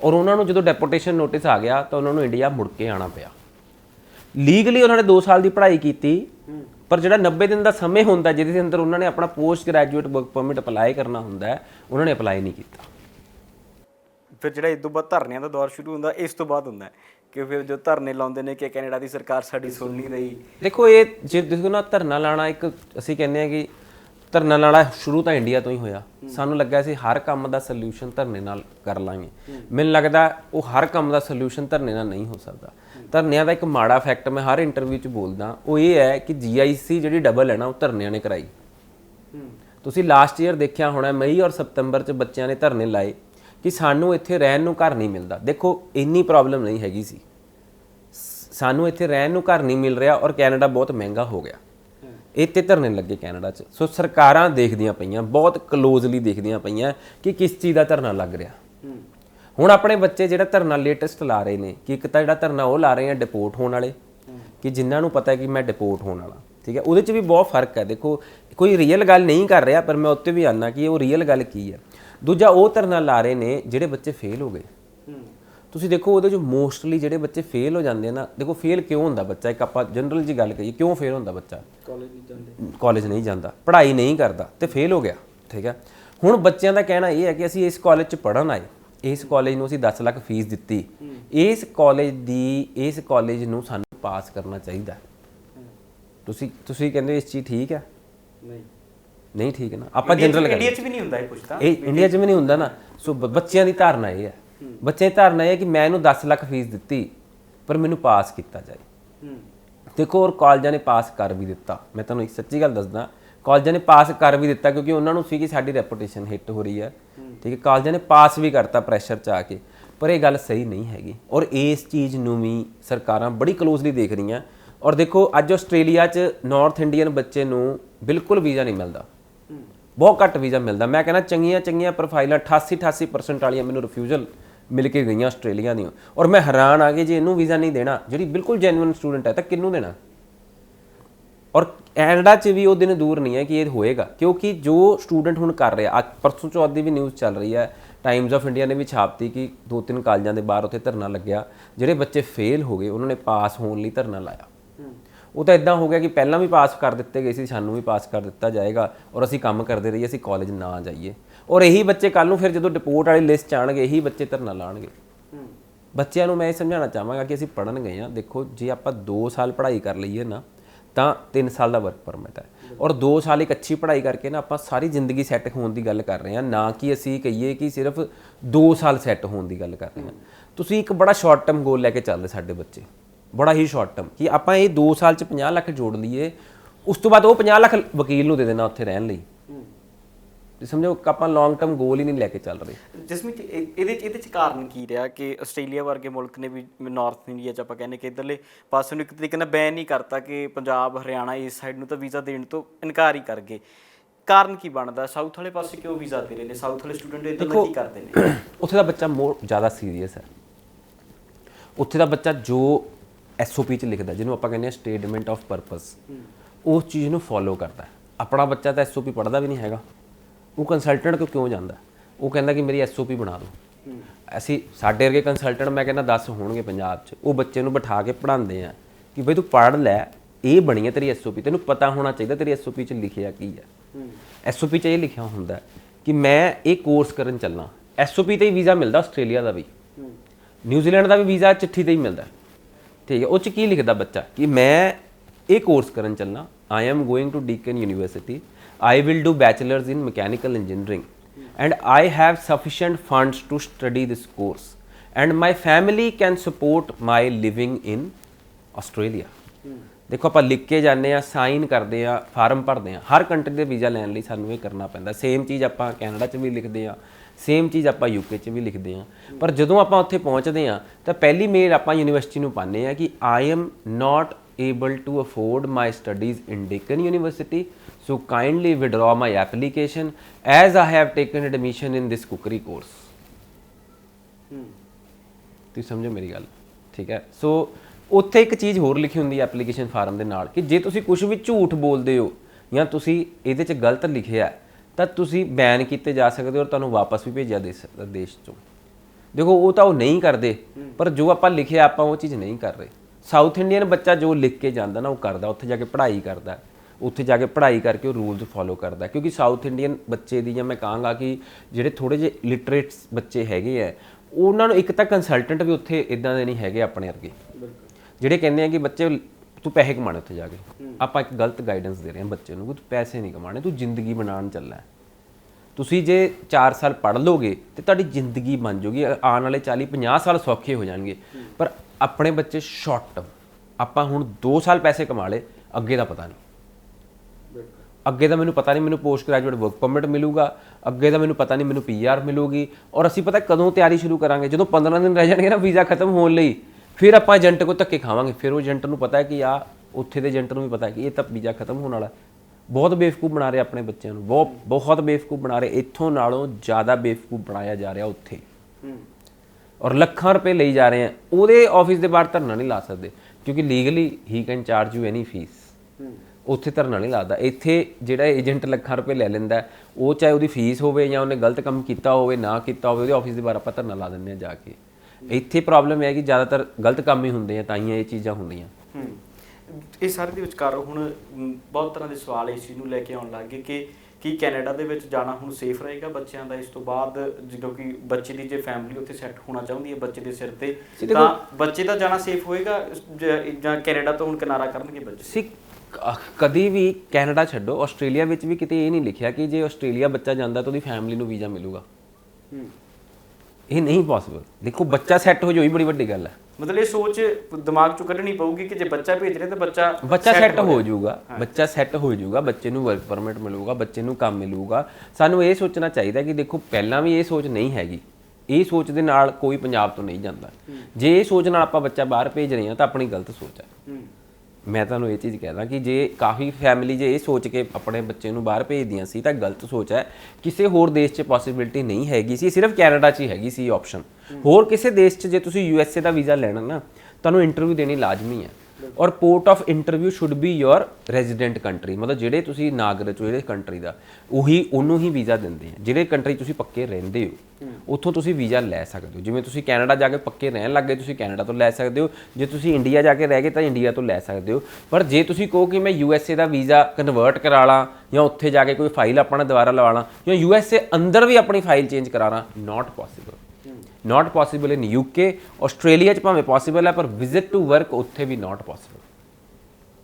ਔਰ ਉਹਨਾਂ ਨੂੰ ਜਦੋਂ ਡੈਪੋਟੇਸ਼ਨ ਨੋਟਿਸ ਆ ਗਿਆ ਤਾਂ ਉਹਨਾਂ ਨੂੰ ਇੰਡੀਆ ਮੁੜ ਕੇ ਆਣਾ ਪਿਆ। ਲੀਗਲੀ ਉਹਨਾਂ ਨੇ 2 ਸਾਲ ਦੀ ਪੜ੍ਹਾਈ ਕੀਤੀ ਪਰ ਜਿਹੜਾ 90 ਦਿਨ ਦਾ ਸਮੇਂ ਹੁੰਦਾ ਜਿਹਦੇ ਦੇ ਅੰਦਰ ਉਹਨਾਂ ਨੇ ਆਪਣਾ post graduate work permit apply ਕਰਨਾ ਹੁੰਦਾ ਉਹਨਾਂ ਨੇ ਅਪਲਾਈ ਨਹੀਂ ਕੀਤਾ। ਫਿਰ ਜਿਹੜਾ ਇਸ ਤੋਂ ਬਾਅਦ ਧਰਨਿਆਂ ਦਾ ਦੌਰ ਸ਼ੁਰੂ ਹੁੰਦਾ ਇਸ ਤੋਂ ਬਾਅਦ ਹੁੰਦਾ ਕਿ ਫਿਰ ਜੋ ਧਰਨੇ ਲਾਉਂਦੇ ਨੇ ਕਿ ਕੈਨੇਡਾ ਦੀ ਸਰਕਾਰ ਸਾਡੀ ਸੁਣ ਨਹੀਂ ਰਹੀ। ਦੇਖੋ ਇਹ ਜੇ ਦੇਖੋ ਨਾ ਧਰਨਾ ਲਾਣਾ ਇੱਕ ਅਸੀਂ ਕਹਿੰਦੇ ਆ ਕਿ ਧਰਨਾ ਲਾਣਾ ਸ਼ੁਰੂ ਤਾਂ ਇੰਡੀਆ ਤੋਂ ਹੀ ਹੋਇਆ। ਸਾਨੂੰ ਲੱਗਾ ਸੀ ਹਰ ਕੰਮ ਦਾ ਸੋਲੂਸ਼ਨ ਧਰਨੇ ਨਾਲ ਕਰ ਲਾਂਗੇ। ਮੈਨੂੰ ਲੱਗਦਾ ਉਹ ਹਰ ਕੰਮ ਦਾ ਸੋਲੂਸ਼ਨ ਧਰਨੇ ਨਾਲ ਨਹੀਂ ਹੋ ਸਕਦਾ। ਧਰਨਿਆਂ ਦਾ ਇੱਕ ਮਾੜਾ ਫੈਕਟ ਮੈਂ ਹਰ ਇੰਟਰਵਿਊ 'ਚ ਬੋਲਦਾ ਉਹ ਇਹ ਹੈ ਕਿ ਜੀਆਈਸੀ ਜਿਹੜੀ ਡਬਲ ਹੈ ਨਾ ਉਹ ਧਰਨਿਆਂ ਨੇ ਕਰਾਈ। ਤੁਸੀਂ ਲਾਸਟ ਈਅਰ ਦੇਖਿਆ ਹੋਣਾ ਮਈ ਔਰ ਸਤੰਬਰ 'ਚ ਬੱਚਿਆਂ ਨੇ ਧਰਨੇ ਲਾਏ ਕਿ ਸਾਨੂੰ ਇੱਥੇ ਰਹਿਣ ਨੂੰ ਘਰ ਨਹੀਂ ਮਿਲਦਾ। ਦੇਖੋ ਇੰਨੀ ਪ੍ਰੋਬਲਮ ਨਹੀਂ ਹੈਗੀ ਸੀ। ਸ- ਸਾਨੂੰ ਇੱਥੇ ਰਹਿਣ ਨੂੰ ਘਰ ਨਹੀਂ ਮਿਲ ਰਿਹਾ ਔਰ ਕੈਨੇਡਾ ਬਹੁਤ ਮਹਿੰਗਾ ਹੋ ਗਿਆ। ਇੱਥੇ ਧਰਨੇ ਲੱਗੇ ਕੈਨੇਡਾ 'ਚ। ਸੋ ਸਰਕਾਰਾਂ ਦੇਖਦੀਆਂ ਪਈਆਂ ਬਹੁਤ ਕਲੋਜ਼ਲੀ ਦੇਖਦੀਆਂ ਪਈਆਂ ਕਿ ਕਿਸ ਚੀਜ਼ ਦਾ ਧਰਨਾ ਲੱਗ ਰਿਹਾ। ਹੁਣ ਆਪਣੇ ਬੱਚੇ ਜਿਹੜਾ ਧਰਨਾ ਲੇਟੈਸਟ ਲਾ ਰਹੇ ਨੇ ਕਿ ਇੱਕ ਤਾਂ ਜਿਹੜਾ ਧਰਨਾ ਉਹ ਲਾ ਰਹੇ ਆ ਡਿਪੋਰਟ ਹੋਣ ਵਾਲੇ ਕਿ ਜਿਨ੍ਹਾਂ ਨੂੰ ਪਤਾ ਹੈ ਕਿ ਮੈਂ ਡਿਪੋਰਟ ਹੋਣ ਵਾਲਾ ਠੀਕ ਹੈ? ਉਹਦੇ 'ਚ ਵੀ ਬਹੁਤ ਫ਼ਰਕ ਹੈ। ਦੇਖੋ ਕੋਈ ਰੀਅਲ ਗੱਲ ਨਹੀਂ ਕਰ ਰਿਹਾ ਪਰ ਮੈਂ ਉੱਤੇ ਵੀ ਆਨਾ ਕਿ ਉਹ ਰੀਅਲ ਗੱਲ ਕੀ ਹੈ? ਦੂਜਾ ਉਹ ਧਰਨਾ ਲਾ ਰਹੇ ਨੇ ਜਿਹੜੇ ਬੱਚੇ ਫੇਲ ਹੋ ਗਏ। ਤੁਸੀਂ ਦੇਖੋ ਉਹਦੇ 'ਚ ਮੋਸਟਲੀ ਜਿਹੜੇ ਬੱਚੇ ਫੇਲ ਹੋ ਜਾਂਦੇ ਆ ਨਾ ਦੇਖੋ ਫੇਲ ਕਿਉਂ ਹੁੰਦਾ ਬੱਚਾ? ਇੱਕ ਆਪਾਂ ਜਨਰਲ ਜੀ ਗੱਲ ਕਰੀਏ ਕਿਉਂ ਫੇਲ ਹੁੰਦਾ ਬੱਚਾ? ਕਾਲਜ ਨਹੀਂ ਜਾਂਦੇ। ਕਾਲਜ ਨਹੀਂ ਜਾਂਦਾ ਪੜ੍ਹਾਈ ਨਹੀਂ ਕਰਦਾ ਤੇ ਫੇਲ ਹੋ ਗਿਆ ਠੀਕ ਹੈ? ਹੁਣ ਬੱਚਿਆਂ ਦਾ ਕਹਿਣਾ ਇਹ ਹੈ ਕਿ ਅਸੀਂ ਇਸ ਕਾਲਜ 'ਚ ਪੜ੍ਹਨ ਆਏ। ਇਸ ਕਾਲਜ ਨੂੰ ਅਸੀਂ 10 ਲੱਖ ਫੀਸ ਦਿੱਤੀ। ਇਸ ਕਾਲਜ ਦੀ ਇਸ ਕਾਲਜ ਨੂੰ ਸਾਨੂੰ ਪਾਸ ਕਰਨਾ ਚਾਹੀਦਾ। ਤੁਸੀਂ ਤੁਸੀਂ ਕਹਿੰਦੇ ਇਸ ਚੀਜ਼ ਠੀਕ ਹੈ? ਨਹੀਂ। ਨਹੀਂ ਠੀਕ ਹੈ ਨਾ। ਆਪਾਂ ਜਨਰਲ ਇੰਡੀਆ 'ਚ ਵੀ ਨਹੀਂ ਹੁੰਦਾ ਇਹ ਕੁਝ ਤਾਂ। ਇਹ ਇੰਡੀਆ 'ਚ ਵੀ ਨਹੀਂ ਹੁੰਦਾ ਨਾ। ਸੋ ਬੱਚਿਆਂ ਦੀ ਧਾਰਨਾ ਇਹ ਹੈ। ਬੱਚੇ ਦੀ ਧਾਰਨਾ ਇਹ ਹੈ ਕਿ ਮੈਂ ਇਹਨੂੰ 10 ਲੱਖ ਫੀਸ ਦਿੱਤੀ ਪਰ ਮੈਨੂੰ ਪਾਸ ਕੀਤਾ ਜਾਏ। ਦੇਖੋ ਔਰ ਕਾਲਜਾਂ ਨੇ ਪਾਸ ਕਰ ਵੀ ਦਿੱਤਾ। ਮੈਂ ਤੁਹਾਨੂੰ ਇੱਕ ਸੱਚੀ ਗੱਲ ਦੱਸਦਾ। ਕਾਲਜਾਂ ਨੇ ਪਾਸ ਕਰ ਵੀ ਦਿੱਤਾ ਕਿਉਂਕਿ ਉਹਨਾਂ ਨੂੰ ਸੀ ਕਿ ਸਾਡੀ ਰੈਪੂਟੇਸ਼ਨ ਹਿੱਟ ਹੋ ਰਹੀ ਹੈ ਠੀਕ ਹੈ, ਕਾਲਜਾਂ ਨੇ ਪਾਸ ਵੀ ਕਰਤਾ ਪ੍ਰੈਸ਼ਰ ਚ ਆ ਕੇ। ਪਰ ਇਹ ਗੱਲ ਸਹੀ ਨਹੀਂ ਹੈਗੀ। ਔਰ ਇਸ ਚੀਜ਼ ਨੂੰ ਵੀ ਸਰਕਾਰਾਂ ਬੜੀ ਕਲੋਜ਼ਲੀ ਦੇਖ ਰਹੀਆਂ। ਔਰ ਦੇਖੋ, ਅੱਜ ਆਸਟ੍ਰੇਲੀਆ 'ਚ ਨਾਰਥ ਇੰਡੀਅਨ ਬੱਚੇ ਨੂੰ ਬਿਲਕੁਲ ਵੀਜ਼ਾ ਨਹੀਂ ਮਿਲਦਾ। ਬਹੁਤ ਘੱਟ ਵੀਜ਼ਾ ਮਿਲਦਾ। ਮੈਂ ਕਹਿੰਦਾ ਚੰਗੀਆਂ ਚੰਗੀਆਂ ਪ੍ਰੋਫਾਈਲਾਂ 88 88% ਵਾਲੀਆਂ ਮੈਨੂੰ ਰਿਫਿਊਜ਼ਲ ਮਿਲ ਕੇ ਗਈਆਂ ਆਸਟ੍ਰੇਲੀਆ ਦੀਆਂ। ਔਰ ਮੈਂ ਹੈਰਾਨ ਆ ਗਿਆ ਜੇ ਇਹਨੂੰ ਵੀਜ਼ਾ ਨਹੀਂ ਦੇਣਾ, ਜਿਹੜੀ ਬਿਲਕੁਲ ਜੈਨੂਇਨ ਸਟੂਡੈਂਟ ਹੈ, ਤਾਂ ਕਿਹਨੂੰ ਦੇਣਾ? ਔਰ ਕੈਨੇਡਾ 'ਚ ਵੀ ਉਹ ਦਿਨ ਦੂਰ ਨਹੀਂ ਹੈ ਕਿ ਇਹ ਹੋਏਗਾ ਕਿਉਂਕਿ ਜੋ ਸਟੂਡੈਂਟ ਹੁਣ ਕਰ ਰਿਹਾ ਅੱਜ ਪਰਸੋਂ ਚੌਥ ਦੀ ਵੀ ਨਿਊਜ਼ ਚੱਲ ਰਹੀ ਹੈ ਟਾਈਮਜ਼ ਆਫ ਇੰਡੀਆ ਨੇ ਵੀ ਛਾਪਤੀ ਕਿ ਦੋ ਤਿੰਨ ਕਾਲਜਾਂ ਦੇ ਬਾਹਰ ਉੱਥੇ ਧਰਨਾ ਲੱਗਿਆ ਜਿਹੜੇ ਬੱਚੇ ਫੇਲ ਹੋ ਗਏ ਉਹਨਾਂ ਨੇ ਪਾਸ ਹੋਣ ਲਈ ਧਰਨਾ ਲਾਇਆ। ਉਹ ਤਾਂ ਇਦਾਂ ਹੋ ਗਿਆ ਕਿ ਪਹਿਲਾਂ ਵੀ ਪਾਸ ਕਰ ਦਿੱਤੇ ਗਏ ਸੀ ਸਾਨੂੰ ਵੀ ਪਾਸ ਕਰ ਦਿੱਤਾ ਜਾਏਗਾ ਔਰ ਅਸੀਂ ਕੰਮ ਕਰਦੇ ਰਹੀਏ ਅਸੀਂ ਕਾਲਜ ਨਾ ਜਾਈਏ। ਔਰ ਇਹੀ ਬੱਚੇ ਕੱਲ ਨੂੰ ਫਿਰ ਜਦੋਂ ਡਿਪੋਰਟ ਵਾਲੀ ਲਿਸਟ 'ਚ ਆਣਗੇ ਇਹੀ ਬੱਚੇ ਧਰਨਾ ਲਾਣਗੇ ਬੱਚਿਆਂ ਨੂੰ ਮੈਂ ਇਹ ਸਮਝਾਉਣਾ ਚਾਹਾਂਗਾ ਕਿ ਅਸੀਂ ਪੜਨ ਗਏ ਆ ਦੇਖੋ ਜੇ ਆਪਾਂ 2 ਸਾਲ ਪੜ੍ਹਾਈ ਕਰ ਲਈਏ ਨਾ ਤਾਂ 3 ਸਾਲ ਦਾ ਵਰਕ ਪਰਮਿਟ ਹੈ। ਔਰ 2 ਸਾਲ ਇੱਕ ਅੱਛੀ ਪੜ੍ਹਾਈ ਕਰਕੇ ਨਾ ਆਪਾਂ ਸਾਰੀ ਜ਼ਿੰਦਗੀ ਸੈੱਟ ਹੋਣ ਦੀ ਗੱਲ ਕਰ ਰਹੇ ਹਾਂ। ਨਾ ਕਿ ਅਸੀਂ ਕਹੀਏ ਕਿ ਸਿਰਫ 2 ਸਾਲ ਸੈੱਟ ਹੋਣ ਦੀ ਗੱਲ ਕਰ ਰਹੇ ਹਾਂ। ਤੁਸੀਂ ਇੱਕ ਬੜਾ ਸ਼ਾਰਟ ਟਰਮ ਗੋਲ ਲੈ ਕੇ ਚੱਲਦੇ ਸਾਡੇ ਬੱਚੇ। ਬੜਾ ਹੀ ਸ਼ਾਰਟ ਟਰਮ ਕਿ ਆਪਾਂ ਇਹ 2 ਸਾਲ ਚ 50 ਲੱਖ ਜੋੜ ਲਈਏ, ਉਸ ਤੋਂ ਬਾਅਦ ਉਹ 50 ਲੱਖ ਵਕੀਲ ਨੂੰ ਦੇ ਦੇਣਾ ਉੱਥੇ ਰਹਿਣ ਲਈ। ਸਮਝੋ ਆਪਾਂ ਲੌਂਗ ਟਰਮ ਗੋਲ ਹੀ ਨਹੀਂ ਲੈ ਕੇ ਚੱਲ ਰਹੇ। ਜਿਸਮਿਤ ਇਹ- ਇਹਦੇ ਚ ਇਹਦੇ ਚ ਕਾਰਨ ਕੀ ਰਿਹਾ ਕਿ ਆਸਟ੍ਰੇਲੀਆ ਵਰਗੇ ਮੁਲਕ ਨੇ ਵੀ ਨਾਰਥ ਇੰਡੀਆ ਚ ਆਪਾਂ ਕਹਿੰਦੇ ਕਿ ਇਧਰਲੇ ਪਾਸੇ ਨੂੰ ਇੱਕ ਤਰੀਕੇ ਨਾਲ ਬੈਨ ਨਹੀਂ ਕਰਤਾ ਕਿ ਪੰਜਾਬ ਹਰਿਆਣਾ ਇਸ ਸਾਈਡ ਨੂੰ ਤਾਂ ਵੀਜ਼ਾ ਦੇਣ ਤੋਂ ਇਨਕਾਰ ਹੀ ਕਰ ਗਏ। ਕਾਰਨ ਕੀ ਬਣਦਾ? ਸਾਊਥ ਵਾਲੇ ਪਾਸੇ ਕਿਉਂ ਵੀਜ਼ਾ ਦੇ ਰਹੇ ਨੇ? ਸਾਊਥ ਵਾਲੇ ਸਟੂਡੈਂਟ ਇਧਰ ਦਾ ਕੀ ਕਰਦੇ ਨੇ? ਉੱਥੇ ਦਾ ਬੱਚਾ ਮੋਰ ਜ਼ਿਆਦਾ ਸੀਰੀਅਸ ਹੈ। ਉੱਥੇ ਦਾ ਬੱਚਾ ਜੋ ਐਸਓਪੀ ਚ ਲਿਖਦਾ ਜਿਹਨੂੰ ਆਪਾਂ ਕਹਿੰਦੇ ਆ ਸਟੇਟਮੈਂਟ ਆਫ ਪਰਪਸ ਉਸ ਚੀਜ਼ ਨੂੰ ਫੋਲੋ ਕਰਦਾ ਹੈ। ਆਪਣਾ ਬੱਚਾ ਤਾਂ ਐਸਓਪੀ ਪੜ੍ਹਦਾ ਵੀ ਨਹੀਂ ਹੈਗਾ। ਉਹ ਕੰਸਲਟੈਂਟ ਕੋ ਕਿਉਂ ਜਾਂਦਾ? ਉਹ ਕਹਿੰਦਾ ਕਿ ਮੇਰੀ ਐਸਓਪੀ ਬਣਾ ਦਿਓ। ਅਸੀਂ ਸਾਡੇ ਵਰਗੇ ਕੰਸਲਟੈਂਟ ਮੈਂ ਕਹਿੰਦਾ 10 ਹੋਣਗੇ ਪੰਜਾਬ 'ਚ। ਉਹ ਬੱਚੇ ਨੂੰ ਬਿਠਾ ਕੇ ਪੜ੍ਹਾਉਂਦੇ ਆ ਕਿ ਬਈ ਤੂੰ ਪੜ੍ਹ ਲੈ ਇਹ ਬਣੀ ਹੈ ਤੇਰੀ ਐਸਓਪੀ ਤੈਨੂੰ ਪਤਾ ਹੋਣਾ ਚਾਹੀਦਾ ਤੇਰੀ ਐਸਓਪੀ 'ਚ ਲਿਖਿਆ ਕੀ ਹੈ। ਐਸਓਪੀ 'ਚ ਇਹ ਲਿਖਿਆ ਹੁੰਦਾ ਕਿ ਮੈਂ ਇਹ ਕੋਰਸ ਕਰਨ ਚੱਲਣਾ ਐਸਓਪੀ ਤੇ ਹੀ ਵੀਜ਼ਾ ਮਿਲਦਾ ਆਸਟ੍ਰੇਲੀਆ ਦਾ ਵੀ। ਨਿਊਜ਼ੀਲੈਂਡ ਦਾ ਵੀ ਵੀਜ਼ਾ ਚਿੱਠੀ ਤੇ ਹੀ ਮਿਲਦਾ। ਠੀਕ ਹੈ ਉਹ ਚ ਕੀ ਲਿਖਦਾ ਬੱਚਾ? ਕਿ ਮੈਂ ਇਹ ਕੋਰਸ ਕਰਨ ਚੱਲਣਾ I am going to Deakin university I will do bachelors in mechanical engineering and I have sufficient funds to study this course and my family can support my living in Australia ਦੇਖੋ, ਆਪਾਂ ਲਿਖ ਕੇ ਜਾਂਦੇ ਆ ਸਾਈਨ ਕਰਦੇ ਆ ਫਾਰਮ ਭਰਦੇ ਆ ਹਰ ਕੰਟਰੀ ਦੇ ਵੀਜ਼ਾ ਲੈਣ ਲਈ ਸਾਨੂੰ ਇਹ ਕਰਨਾ ਪੈਂਦਾ। ਸੇਮ ਚੀਜ਼ ਆਪਾਂ ਕੈਨੇਡਾ 'ਚ ਵੀ ਲਿਖਦੇ ਆ ਸੇਮ ਚੀਜ਼ ਆਪਾਂ ਯੂਕੇ 'ਚ ਵੀ ਲਿਖਦੇ ਆ ਪਰ ਜਦੋਂ ਆਪਾਂ ਉੱਥੇ ਪਹੁੰਚਦੇ ਆ ਤਾਂ ਪਹਿਲੀ ਮੇਲ ਆਪਾਂ ਯੂਨੀਵਰਸਿਟੀ ਨੂੰ ਪਾਉਂਦੇ ਆ ਕਿ I am not able to afford my studies in Deakin university so kindly withdraw my application as I have taken admission in this cookery course ਤੁਸੀਂ ਸਮਝੋ ਮੇਰੀ ਗੱਲ ਠੀਕ ਹੈ? ਸੋ ਉੱਥੇ ਇੱਕ ਚੀਜ਼ ਹੋਰ ਲਿਖੀ ਹੁੰਦੀ ਹੈ ਐਪਲੀਕੇਸ਼ਨ ਫਾਰਮ ਦੇ ਨਾਲ ਕਿ ਜੇ ਤੁਸੀਂ ਕੁਝ ਵੀ ਝੂਠ ਬੋਲਦੇ ਹੋ ਜਾਂ ਤੁਸੀਂ ਇਹਦੇ 'ਚ ਗਲਤ ਲਿਖਿਆ ਤਾਂ ਤੁਸੀਂ ਬੈਨ ਕੀਤੇ ਜਾ ਸਕਦੇ ਹੋ ਔਰ ਤੁਹਾਨੂੰ ਵਾਪਸ ਵੀ ਭੇਜਿਆ ਦੇ ਸਕਦਾ ਦੇਸ਼ 'ਚੋਂ। ਦੇਖੋ ਉਹ ਤਾਂ ਉਹ ਨਹੀਂ ਕਰਦੇ ਪਰ ਜੋ ਆਪਾਂ ਲਿਖਿਆ ਆਪਾਂ ਉਹ ਚੀਜ਼ ਨਹੀਂ ਕਰ ਰਹੇ। ਸਾਊਥ ਇੰਡੀਅਨ ਬੱਚਾ ਜੋ ਲਿਖ ਕੇ ਜਾਂਦਾ ਨਾ ਉਹ ਕਰਦਾ ਉੱਥੇ ਜਾ ਕੇ ਪੜ੍ਹਾਈ ਕਰਦਾ। ਉੱਥੇ ਜਾ ਕੇ ਪੜ੍ਹਾਈ ਕਰਕੇ ਉਹ ਰੂਲਸ ਫੋਲੋ ਕਰਦਾ ਕਿਉਂਕਿ ਸਾਊਥ ਇੰਡੀਅਨ ਬੱਚੇ ਦੀ ਜਾਂ ਮੈਂ ਕਹਾਂਗਾ ਕਿ ਜਿਹੜੇ ਥੋੜੇ ਜਿਹੇ ਲਿਟਰੇਟ ਬੱਚੇ ਹੈਗੇ ਆ ਉਹਨਾਂ ਨੂੰ ਇੱਕ ਤਾਂ ਕੰਸਲਟੈਂਟ ਵੀ ਉੱਥੇ ਇਦਾਂ ਦੇ ਨਹੀਂ ਹੈਗੇ ਆਪਣੇ ਵਰਗੇ। ਜਿਹੜੇ ਕਹਿੰਦੇ ਆ ਕਿ ਬੱਚੇ ਤੂੰ ਪੈਸੇ ਕਮਾਣੇ ਉੱਥੇ ਜਾ ਕੇ। ਆਪਾਂ ਇੱਕ ਗਲਤ ਗਾਈਡੈਂਸ ਦੇ ਰਹੇ ਹਾਂ ਬੱਚੇ ਨੂੰ ਕਿ ਤੂੰ ਪੈਸੇ ਨਹੀਂ ਕਮਾਣੇ ਤੂੰ ਜ਼ਿੰਦਗੀ ਬਣਾਉਣ ਚੱਲਾ ਹੈ। ਤੁਸੀਂ ਜੇ 4 ਸਾਲ ਪੜ੍ਹ ਲੋਗੇ ਤੇ ਤੁਹਾਡੀ ਜ਼ਿੰਦਗੀ ਬਣ ਜਾਊਗੀ ਆਉਣ ਵਾਲੇ 40 50 ਸਾਲ ਸੌਖੇ ਹੋ ਜਾਣਗੇ। ਪਰ ਆਪਣੇ ਬੱਚੇ ਸ਼ਾਰਟ ਟਰਮ ਆਪਾਂ ਹੁਣ 2 ਸਾਲ ਪੈਸੇ ਕਮਾ ਲਏ ਅੱਗੇ ਦਾ ਪਤਾ ਨਹੀਂ। ਅੱਗੇ ਦਾ ਮੈਨੂੰ ਪਤਾ ਨਹੀਂ ਮੈਨੂੰ ਪੋਸਟ ਗ੍ਰੈਜੂਏਟ ਵਰਕ ਪਰਮਿਟ ਮਿਲੂਗਾ ਅੱਗੇ ਦਾ ਮੈਨੂੰ ਪਤਾ ਨਹੀਂ ਮੈਨੂੰ ਪੀਆਰ ਮਿਲੂਗੀ ਔਰ ਅਸੀਂ ਪਤਾ ਕਦੋਂ ਤਿਆਰੀ ਸ਼ੁਰੂ ਕਰਾਂਗੇ? ਜਦੋਂ 15 ਦਿਨ ਰਹਿ ਜਾਣਗੇ ਨਾ ਵੀਜ਼ਾ ਖਤਮ ਹੋਣ ਲਈ ਫਿਰ ਆਪਾਂ ਏਜੰਟ ਕੋ ਧੱਕੇ ਖਾਵਾਂਗੇ। ਫਿਰ ਉਹ ਏਜੰਟ ਨੂੰ ਪਤਾ ਹੈ ਕਿ ਆ ਉੱਥੇ ਦੇ ਏਜੰਟ ਨੂੰ ਵੀ ਪਤਾ ਹੈ ਕਿ ਇਹ ਤਾਂ ਵੀਜ਼ਾ ਖਤਮ ਹੋਣ ਵਾਲਾ। ਬਹੁਤ ਬੇਵਕੂਫ ਬਣਾ ਰਹੇ ਆਪਣੇ ਬੱਚਿਆਂ ਨੂੰ ਬਹੁਤ ਬਹੁਤ ਬੇਵਕੂਫ ਬਣਾ ਰਹੇ ਇੱਥੋਂ ਨਾਲੋਂ ਜ਼ਿਆਦਾ ਬੇਵਕੂਫ ਬਣਾਇਆ ਜਾ ਰਿਹਾ ਉੱਥੇ। ਔਰ ਲੱਖਾਂ ਰੁਪਏ ਲਈ ਜਾ ਰਹੇ ਆ ਉਹਦੇ ਆਫਿਸ ਦੇ ਬਾਹਰ ਧਰਨਾ ਨਹੀਂ ਲਾ ਸਕਦੇ ਕਿਉਂਕਿ legally he can charge you any fees ਉੱਥੇ ਧਰਨਾ ਨਹੀਂ ਲੱਗਦਾ। ਇੱਥੇ ਜਿਹੜਾ ਏਜੰਟ ਲੱਖਾਂ ਰੁਪਏ ਲੈ ਲੈਂਦਾ ਉਹ ਚਾਹੇ ਉਹਦੀ ਫੀਸ ਹੋਵੇ ਜਾਂ ਉਹਨੇ ਗਲਤ ਕੰਮ ਕੀਤਾ ਹੋਵੇ ਨਾ ਕੀਤਾ ਹੋਵੇ ਉਹਦੇ ਆਫਿਸ ਦੇ ਬਾਹਰ ਆਪਾਂ ਧਰਨਾ ਲਾ ਦਿੰਦੇ ਆ ਜਾ ਕੇ। ਇੱਥੇ ਪ੍ਰੋਬਲਮ ਹੈ ਕਿ ਜ਼ਿਆਦਾਤਰ ਗਲਤ ਕੰਮ ਹੀ ਹੁੰਦੇ ਆ ਤਾਂ ਹੀ ਇਹ ਚੀਜ਼ਾਂ ਹੁੰਦੀਆਂ। ਹੂੰ। ਇਹ ਸਾਰੇ ਦੇ ਵਿਚਕਾਰ ਹੁਣ ਬਹੁਤ ਤਰ੍ਹਾਂ ਦੇ ਸਵਾਲ ਇਸ ਚੀਜ਼ ਨੂੰ ਲੈ ਕੇ ਆਉਣ ਲੱਗ ਗਏ ਕਿ ਕੀ ਕੈਨੇਡਾ ਦੇ ਵਿੱਚ ਜਾਣਾ ਹੁਣ ਸੇਫ ਰਹੇਗਾ ਬੱਚਿਆਂ ਦਾ? ਇਸ ਤੋਂ ਬਾਅਦ ਜਦੋਂ ਕਿ ਬੱਚੇ ਦੀ ਜੇ ਫੈਮਿਲੀ ਉੱਥੇ ਸੈੱਟ ਹੋਣਾ ਚਾਹੁੰਦੀ ਹੈ ਬੱਚੇ ਦੇ ਸਿਰ ਤੇ ਤਾਂ ਬੱਚੇ ਦਾ ਜਾਣਾ ਸੇਫ ਹੋਏਗਾ ਜ- ਕੈਨੇਡਾ ਤੋਂ ਹੁਣ ਕਿਨਾਰਾ ਕਰਨਗੇ ਬੱਚੇ? ਕਦੀ ਵੀ ਕੈਨੇਡਾ ਛੱਡੋ ਆਸਟ੍ਰੇਲੀਆ ਵਿੱਚ ਵੀ ਕਿਤੇ ਇਹ ਨਹੀਂ ਲਿਖਿਆ ਕਿ ਜੇ ਆਸਟ੍ਰੇਲੀਆ ਬੱਚਾ ਜਾਂਦਾ ਤਾਂ ਉਹਦੀ ਫੈਮਿਲੀ ਨੂੰ ਵੀਜ਼ਾ ਮਿਲੂਗਾ। ਇਹ ਨਹੀਂ ਪੋਸੀਬਲ ਦੇਖੋ ਬੱਚਾ ਸੈੱਟ ਹੋ ਹੀ ਬੜੀ ਵੱਡੀ ਗੱਲ ਹੈ। ਮਤਲਬ ਇਹ ਸੋਚ ਦਿਮਾਗ ਚੋਂ ਕੱਢਣੀ ਪਊਗੀ ਕਿ ਜੇ ਬੱਚਾ ਭੇਜ ਰਹੇ ਤਾਂ ਬੱਚਾ ਬੱਚਾ ਸੈੱਟ ਹੋ। ਜਾਊਗਾ। ਬੱਚਾ ਸੈੱਟ ਹੋ ਜਾਊਗਾ ਬੱਚੇ ਨੂੰ ਵਰਕ ਪਰਮਿਟ ਮਿਲੂਗਾ ਬੱਚੇ ਨੂੰ ਕੰਮ ਮਿਲੂਗਾ। ਸਾਨੂੰ ਇਹ ਸੋਚਣਾ ਚਾਹੀਦਾ ਕਿ ਦੇਖੋ ਪਹਿਲਾਂ ਵੀ ਇਹ ਸੋਚ ਨਹੀਂ ਹੈਗੀ। ਇਹ ਸੋਚ ਦੇ ਨਾਲ ਕੋਈ ਪੰਜਾਬ ਤੋਂ ਨਹੀਂ ਜਾਂਦਾ। ਜੇ ਇਹ ਸੋਚ ਨਾਲ ਆਪਾਂ ਬੱਚਾ ਬਾਹਰ ਭੇਜ ਰਹੇ ਹਾਂ ਤਾਂ ਆਪਣੀ ਗਲਤ ਸੋਚ ਹੂੰ। ਮੈਂ ਤੁਹਾਨੂੰ ਇਹ ਚੀਜ਼ ਕਹਿਦਾ ਕਿ ਜੇ ਕਾਫੀ ਫੈਮਿਲੀ ਜੇ ਇਹ ਸੋਚ ਕੇ ਆਪਣੇ ਬੱਚੇ ਨੂੰ ਬਾਹਰ ਭੇਜਦੀਆਂ ਸੀ ਤਾਂ ਗਲਤ ਸੋਚ ਹੈ। ਕਿਸੇ ਹੋਰ ਦੇਸ਼ 'ਚ ਪੋਸਿਬਿਲਿਟੀ ਨਹੀਂ ਹੈਗੀ ਸੀ ਸਿਰਫ ਕੈਨੇਡਾ 'ਚ ਹੀ ਹੈਗੀ ਸੀ ਆਪਸ਼ਨ ਹੋਰ ਕਿਸੇ ਦੇਸ਼ 'ਚ ਜੇ ਤੁਸੀਂ ਯੂ ਐਸ ਏ ਦਾ ਵੀਜ਼ਾ ਲੈਣਾ ਨਾ ਤੁਹਾਨੂੰ ਇੰਟਰਵਿਊ ਦੇਣੀ ਲਾਜ਼ਮੀ ਹੈ। ਔਰ port of interview should be your resident country ਮਤਲਬ ਜਿਹੜੇ ਤੁਸੀਂ ਨਾਗਰਿਕ ਹੋ ਜਿਹੜੇ ਕੰਟਰੀ ਦਾ ਉਹੀ ਉਹਨੂੰ ਹੀ ਵੀਜ਼ਾ ਦਿੰਦੇ ਆ। ਜਿਹੜੇ ਕੰਟਰੀ ਤੁਸੀਂ ਪੱਕੇ ਰਹਿੰਦੇ ਹੋ ਉੱਥੋਂ ਤੁਸੀਂ ਵੀਜ਼ਾ ਲੈ ਸਕਦੇ ਹੋ। ਜਿਵੇਂ ਤੁਸੀਂ ਕੈਨੇਡਾ ਜਾ ਕੇ ਪੱਕੇ ਰਹਿਣ ਲੱਗ ਤੁਸੀਂ ਕੈਨੇਡਾ ਤੋਂ ਲੈ ਸਕਦੇ ਹੋ। ਜੇ ਤੁਸੀਂ ਇੰਡੀਆ ਜਾ ਕੇ ਰਹਿ ਗਏ ਤਾਂ ਇੰਡੀਆ ਤੋਂ ਲੈ ਸਕਦੇ ਹੋ। ਪਰ ਜੇ ਤੁਸੀਂ ਕਹੋ ਕਿ ਮੈਂ ਯੂ ਐਸ ਏ ਦਾ ਵੀਜ਼ਾ ਕਨਵਰਟ ਕਰਾ ਲਾਂ ਜਾਂ ਉੱਥੇ ਜਾ ਕੇ ਕੋਈ ਫਾਈਲ ਆਪਣਾ ਦੁਬਾਰਾ ਲਵਾ ਲਾਂ ਜਾਂ ਯੂ ਐਸ ਏ ਅੰਦਰ ਵੀ ਆਪਣੀ ਫਾਈਲ ਚੇਂਜ ਕਰਾ ਲਾਂ not possible not possible in UK Australia ਚ ਭਾਵੇਂ ਪੋਸੀਬਲ ਹੈ, ਪਰ ਵਿਜ਼ਿਟ ਟੂ ਵਰਕ ਉੱਥੇ ਵੀ ਨਾਟ ਪੋਸੀਬਲ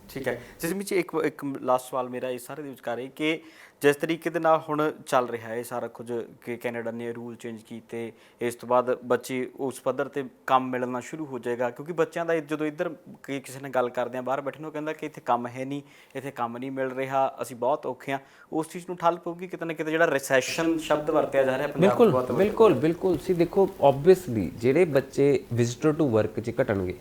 ਠੀਕ ਹੈ। ਜਿਸ ਵਿੱਚ ਇੱਕ ਇੱਕ ਲਾਸਟ ਸਵਾਲ ਮੇਰਾ ਇਹ ਸਾਰੇ ਦੇ ਵਿਚਕਾਰ ਹੈ ਕਿ ਜਿਸ ਤਰੀਕੇ ਦੇ ਨਾਲ ਹੁਣ ਚੱਲ ਰਿਹਾ ਹੈ ਇਹ ਸਾਰਾ ਕੁਝ ਕਿ ਕੈਨੇਡਾ ਨੇ ਰੂਲ ਚੇਂਜ ਕੀਤੇ ਇਸ ਤੋਂ ਬਾਅਦ ਬੱਚੇ ਉਸ ਪੱਧਰ ਤੇ ਕੰਮ ਮਿਲਣਾ ਸ਼ੁਰੂ ਹੋ ਜਾਏਗਾ ਕਿਉਂਕਿ ਬੱਚਿਆਂ ਦਾ ਜਦੋਂ ਇੱਧਰ ਕਿਸੇ ਨਾਲ ਗੱਲ ਕਰਦੇ ਆ ਬਾਹਰ ਬੈਠੇ ਨੂੰ ਕਹਿੰਦਾ ਕਿ ਇੱਥੇ ਕੰਮ ਹੈ ਨਹੀਂ ਇੱਥੇ ਕੰਮ ਨਹੀਂ ਮਿਲ ਰਿਹਾ ਅਸੀਂ ਬਹੁਤ ਔਖੇ ਆ ਉਸ ਚੀਜ਼ ਨੂੰ ਠੱਲ ਪਊਗੀ ਕਿਤੇ ਨਾ ਕਿਤੇ ਜਿਹੜਾ ਰਿਸੈਸ਼ਨ ਸ਼ਬਦ ਵਰਤਿਆ ਜਾ ਰਿਹਾ ਪੰਜਾਬ ਬਿਲਕੁਲ ਬਿਲਕੁਲ ਬਿਲਕੁਲ। ਸੀ ਦੇਖੋ ਆਬਵੀਅਸਲੀ ਜਿਹੜੇ ਬੱਚੇ ਵਿਜ਼ਿਟਰ ਟੂ ਵਰਕ ਚ ਘਟਣਗੇ